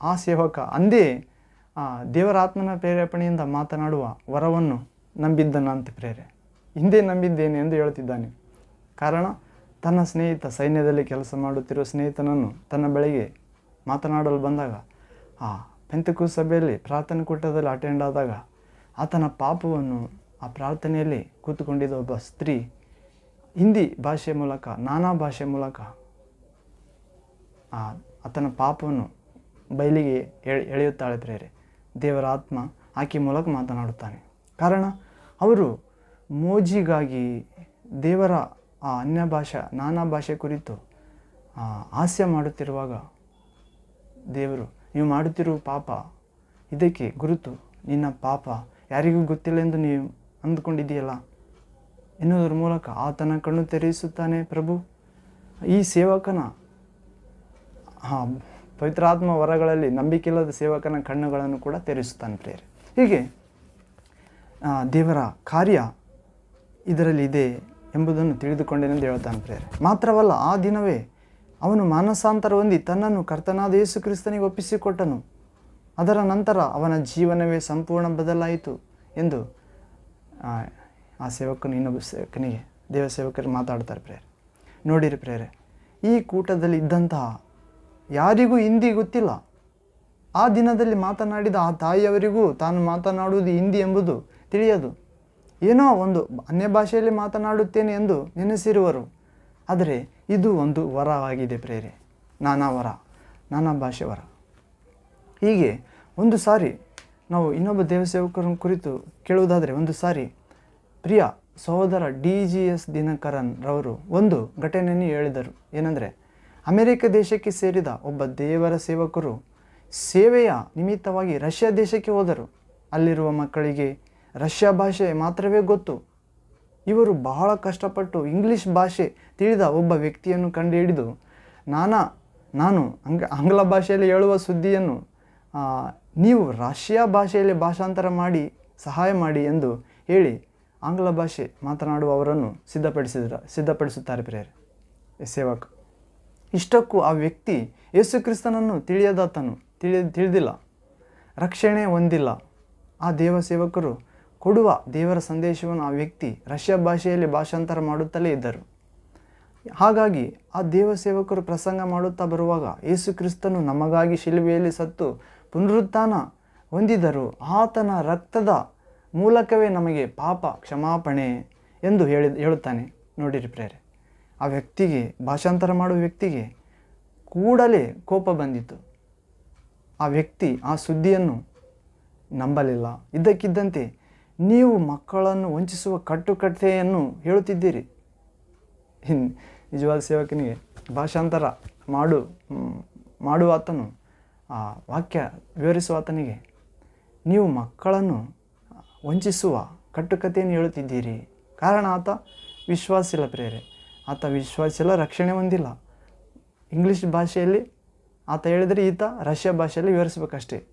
ಆ ಸೇವಕ ಅಂದೇ ಆ, ದೇವರಾತ್ಮನ ಪ್ರೇರೇಪಣೆಯಿಂದ ಮಾತನಾಡುವ ವರವನ್ನು ನಂಬಿದ್ದನಂತೆ ಪ್ರೇರೆ. ಹಿಂದೆ ನಂಬಿದ್ದೇನೆ ಎಂದು ಹೇಳ್ತಿದ್ದಾನೆ ಕಾರಣ, ತನ್ನ ಸ್ನೇಹಿತ ಸೈನ್ಯದಲ್ಲಿ ಕೆಲಸ ಮಾಡುತ್ತಿರುವ ಸ್ನೇಹಿತನನ್ನು ತನ್ನ ಬಳಿಗೆ ಮಾತನಾಡಲು ಬಂದಾಗ, ಆ ಪೆಂತಕು ಸಭೆಯಲ್ಲಿ ಪ್ರಾರ್ಥನೆ ಕೂಟದಲ್ಲಿ ಅಟೆಂಡ್ ಆದಾಗ ಆತನ ಪಾಪವನ್ನು ಆ ಪ್ರಾರ್ಥನೆಯಲ್ಲಿ ಕೂತುಕೊಂಡಿದ್ದ ಒಬ್ಬ ಸ್ತ್ರೀ ಹಿಂದಿ ಭಾಷೆ ಮೂಲಕ, ನಾನಾ ಭಾಷೆ ಮೂಲಕ ಆತನ ಪಾಪವನ್ನು ಬಯಲಿಗೆ ಎಳೆ ಎಳೆಯುತ್ತಾಳೆ ಪ್ರೇರೆ. ದೇವರ ಆತ್ಮ ಆಕೆ ಮೂಲಕ ಮಾತನಾಡುತ್ತಾನೆ. ಕಾರಣ, ಅವರು ಮೋಜಿಗಾಗಿ ದೇವರ ಆ ಅನ್ಯ ಭಾಷೆ, ನಾನಾ ಭಾಷೆ ಕುರಿತು ಹಾಸ್ಯ ಮಾಡುತ್ತಿರುವಾಗ ದೇವರು, ನೀವು ಮಾಡುತ್ತಿರುವ ಪಾಪ, ಇದಕ್ಕೆ ಗುರುತು, ನಿನ್ನ ಪಾಪ ಯಾರಿಗೂ ಗೊತ್ತಿಲ್ಲ ಎಂದು ನೀವು ಅಂದುಕೊಂಡಿದ್ದೀಯಲ್ಲ? ಎನ್ನುವುದರ ಮೂಲಕ ಆತನ ಕಣ್ಣು ತೆರೆಯಿಸುತ್ತಾನೆ ಪ್ರಭು. ಈ ಸೇವಕನ ಪವಿತ್ರಾತ್ಮ ವರಗಳಲ್ಲಿ ನಂಬಿಕೆಯಿಲ್ಲದ ಸೇವಕನ ಕಣ್ಣುಗಳನ್ನು ಕೂಡ ತೆರೆಸುತ್ತಾನೆ ಪ್ರೇರೆ ಹೀಗೆ ದೇವರ ಕಾರ್ಯ ಇದರಲ್ಲಿ ಇದೆ ಎಂಬುದನ್ನು ತಿಳಿದುಕೊಂಡೇನೆಂದು ಹೇಳ್ತಾನೆ ಪ್ರೇರೆ ಮಾತ್ರವಲ್ಲ ಆ ದಿನವೇ ಅವನು ಮಾನಸಾಂತರ ಹೊಂದಿ ತನ್ನನ್ನು ಕರ್ತನಾದ ಯೇಸು ಕ್ರಿಸ್ತನಿಗೆ ಒಪ್ಪಿಸಿಕೊಟ್ಟನು. ಅದರ ನಂತರ ಅವನ ಜೀವನವೇ ಸಂಪೂರ್ಣ ಬದಲಾಯಿತು ಎಂದು ಆ, ಸೇವಕನು ಇನ್ನೊಬ್ಬ ಸೇವಕನಿಗೆ ದೇವ ಸೇವಕರು ಮಾತಾಡ್ತಾರೆ ಪ್ರೇರೆ ನೋಡಿರಿ ಪ್ರೇರೆ ಈ ಕೂಟದಲ್ಲಿ ಇದ್ದಂತಹ ಯಾರಿಗೂ ಹಿಂದಿ ಗೊತ್ತಿಲ್ಲ. ಆ ದಿನದಲ್ಲಿ ಮಾತನಾಡಿದ ಆ ತಾಯಿಯವರಿಗೂ ತಾನು ಮಾತನಾಡುವುದು ಹಿಂದಿ ಎಂಬುದು ತಿಳಿಯದು. ಏನೋ ಒಂದು ಅನ್ಯ ಭಾಷೆಯಲ್ಲಿ ಮಾತನಾಡುತ್ತೇನೆ ಎಂದು ನೆನೆಸಿರುವರು. ಆದರೆ ಇದು ಒಂದು ವರವಾಗಿದೆ ಪ್ರೇರೆ. ನಾನಾ ವರ, ನಾನಾ ಭಾಷೆ ವರ. ಹೀಗೆ ಒಂದು ಸಾರಿ ನಾವು ಇನ್ನೊಬ್ಬ ದೇವಸೇವಕರ ಕುರಿತು ಕೇಳುವುದಾದರೆ ಒಂದು ಸಾರಿ ಪ್ರಿಯ ಸಹೋದರ ಡಿ ಜಿ ಎಸ್ ದಿನಕರನ್ ರವರು ಒಂದು ಘಟನೆಯನ್ನು ಹೇಳಿದರು. ಏನಂದರೆ ಅಮೆರಿಕ ದೇಶಕ್ಕೆ ಸೇರಿದ ಒಬ್ಬ ದೇವರ ಸೇವಕರು ಸೇವೆಯ ನಿಮಿತ್ತವಾಗಿ ರಷ್ಯಾ ದೇಶಕ್ಕೆ ಹೋದರು. ಅಲ್ಲಿರುವ ಮಕ್ಕಳಿಗೆ ರಷ್ಯಾ ಭಾಷೆ ಮಾತ್ರವೇ ಗೊತ್ತು. ಇವರು ಬಹಳ ಕಷ್ಟಪಟ್ಟು ಇಂಗ್ಲಿಷ್ ಭಾಷೆ ತಿಳಿದ ಒಬ್ಬ ವ್ಯಕ್ತಿಯನ್ನು ಕಂಡುಹಿಡಿದು, ನಾನಾ, ನಾನು ಅಂಗ, ಆಂಗ್ಲ ಭಾಷೆಯಲ್ಲಿ ಹೇಳುವ ಸುದ್ದಿಯನ್ನು ನೀವು ರಷ್ಯಾ ಭಾಷೆಯಲ್ಲಿ ಭಾಷಾಂತರ ಮಾಡಿ, ಸಹಾಯ ಮಾಡಿ ಎಂದು ಹೇಳಿ ಆಂಗ್ಲ ಭಾಷೆ ಮಾತನಾಡುವವರನ್ನು ಸಿದ್ಧಪಡಿಸಿದ ಸಿದ್ಧಪಡಿಸುತ್ತಾರೆ ಪ್ರೇರೆ ಸೇವಕ. ಇಷ್ಟಕ್ಕೂ ಆ ವ್ಯಕ್ತಿ ಯೇಸು ಕ್ರಿಸ್ತನನ್ನು ತಿಳಿಯದಾತನು, ತಿಳಿ, ತಿಳಿದಿಲ್ಲ, ರಕ್ಷಣೆ ಹೊಂದಿಲ್ಲ. ಆ ದೇವ ಸೇವಕರು ಕೊಡುವ ದೇವರ ಸಂದೇಶವನ್ನು ಆ ವ್ಯಕ್ತಿ ರಷ್ಯಾ ಭಾಷೆಯಲ್ಲಿ ಭಾಷಾಂತರ ಮಾಡುತ್ತಲೇ ಇದ್ದರು. ಹಾಗಾಗಿ ಆ ದೇವ ಸೇವಕರು ಪ್ರಸಂಗ ಮಾಡುತ್ತಾ ಬರುವಾಗ ಯೇಸು ಕ್ರಿಸ್ತನು ನಮಗಾಗಿ ಶಿಲುಬೆಯಲ್ಲಿ ಸತ್ತು ಪುನರುತ್ಥಾನ ಹೊಂದಿದರು ಆತನ ರಕ್ತದ ಮೂಲಕವೇ ನಮಗೆ ಪಾಪ ಕ್ಷಮಾಪಣೆ ಎಂದು ಹೇಳಿ, ಹೇಳುತ್ತಾನೆ. ನೋಡಿರಿ ಪ್ರೇರೆ. ಆ ವ್ಯಕ್ತಿಗೆ, ಭಾಷಾಂತರ ಮಾಡುವ ವ್ಯಕ್ತಿಗೆ ಕೂಡಲೇ ಕೋಪ ಬಂದಿತು ಆ ವ್ಯಕ್ತಿ ಆ ಸುದ್ದಿಯನ್ನು ನಂಬಲಿಲ್ಲ. ಇದ್ದಕ್ಕಿದ್ದಂತೆ ನೀವು ಮಕ್ಕಳನ್ನು ವಂಚಿಸುವ ಕಟ್ಟುಕಟ್ಟೆಯನ್ನು ಹೇಳುತ್ತಿದ್ದೀರಿ. ನಿಜವಾದ ಸೇವಕನಿಗೆ ಭಾಷಾಂತರ ಮಾಡು ಮಾಡುವ ಆತನು ಆ ವಾಕ್ಯ ವಿವರಿಸುವ ಆತನಿಗೆ ನೀವು ಮಕ್ಕಳನ್ನು ವಂಚಿಸುವ ಕಟ್ಟುಕತೆಯನ್ನು ಹೇಳುತ್ತಿದ್ದೀರಿ. ಕಾರಣ ಆತ ವಿಶ್ವಾಸಿಲ್ಲ ಪ್ರೇರೆ. ಆತ ವಿಶ್ವಾಸಿಲ್ಲ ರಕ್ಷಣೆ ಹೊಂದಿಲ್ಲ. ಇಂಗ್ಲೀಷ್ ಭಾಷೆಯಲ್ಲಿ ಆತ ಹೇಳಿದರೆ ಈತ ರಷ್ಯಾ ಭಾಷೆಯಲ್ಲಿ ವಿವರಿಸಬೇಕಷ್ಟೇ.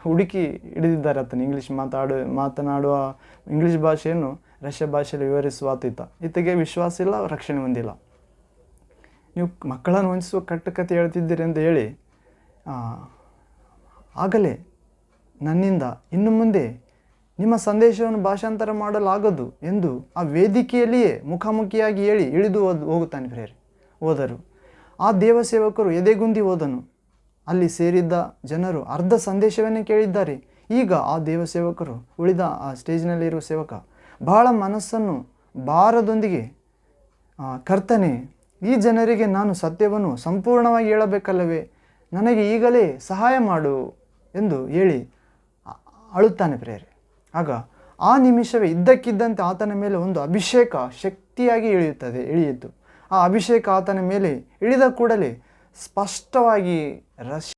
ಹುಡುಕಿ ಹಿಡಿದಿದ್ದಾರೆ ಆತನು ಇಂಗ್ಲೀಷ್ ಮಾತಾಡು, ಮಾತನಾಡುವ ಇಂಗ್ಲೀಷ್ ಭಾಷೆಯನ್ನು ರಷ್ಯಾ ಭಾಷೆಯಲ್ಲಿ ವಿವರಿಸುವ ಆತ ಈತ. ಈತಗೆ ವಿಶ್ವಾಸ ಇಲ್ಲ, ರಕ್ಷಣೆ ಹೊಂದಿಲ್ಲ. ನೀವು ಮಕ್ಕಳನ್ನು ವಂಚಿಸುವ ಕಟ್ಟುಕತೆ ಹೇಳ್ತಿದ್ದೀರಿ ಅಂತ ಹೇಳಿ ಆಗಲೇ ನನ್ನಿಂದ ಇನ್ನು ಮುಂದೆ ನಿಮ್ಮ ಸಂದೇಶವನ್ನು ಭಾಷಾಂತರ ಮಾಡಲಾಗದು ಎಂದು ಆ ವೇದಿಕೆಯಲ್ಲಿಯೇ ಮುಖಾಮುಖಿಯಾಗಿ ಹೇಳಿ ಇಳಿದು ಹೋಗುತ್ತಾನೆ ಪ್ರೇರಿ ಹೋದರು. ಆ ದೇವಸೇವಕರು ಎದೆಗುಂದಿ ಹೋದನು. ಅಲ್ಲಿ ಸೇರಿದ್ದ ಜನರು ಅರ್ಧ ಸಂದೇಶವನ್ನೇ ಕೇಳಿದ್ದಾರೆ. ಈಗ ಆ ದೇವಸೇವಕರು ಉಳಿದ ಆ ಸ್ಟೇಜ್ನಲ್ಲಿರುವ ಸೇವಕ ಬಹಳ ಮನಸ್ಸನ್ನು ಭಾರದೊಂದಿಗೆ ಕರ್ತನೆ, ಈ ಜನರಿಗೆ ನಾನು ಸತ್ಯವನ್ನು ಸಂಪೂರ್ಣವಾಗಿ ಹೇಳಬೇಕಲ್ಲವೇ? ನನಗೆ ಈಗಲೇ ಸಹಾಯ ಮಾಡು ಎಂದು ಹೇಳಿ ಅಳುತ್ತಾನೆ ಪ್ರೇರೆ ಆಗ ಆ ನಿಮಿಷವೇ ಇದ್ದಕ್ಕಿದ್ದಂತೆ ಆತನ ಮೇಲೆ ಒಂದು ಅಭಿಷೇಕ ಶಕ್ತಿಯಾಗಿ ಇಳಿಯುತ್ತದೆ, ಇಳಿಯಿತು. ಆ ಅಭಿಷೇಕ ಆತನ ಮೇಲೆ ಇಳಿದ ಕೂಡಲೇ ಸ್ಪಷ್ಟವಾಗಿ ರಶ್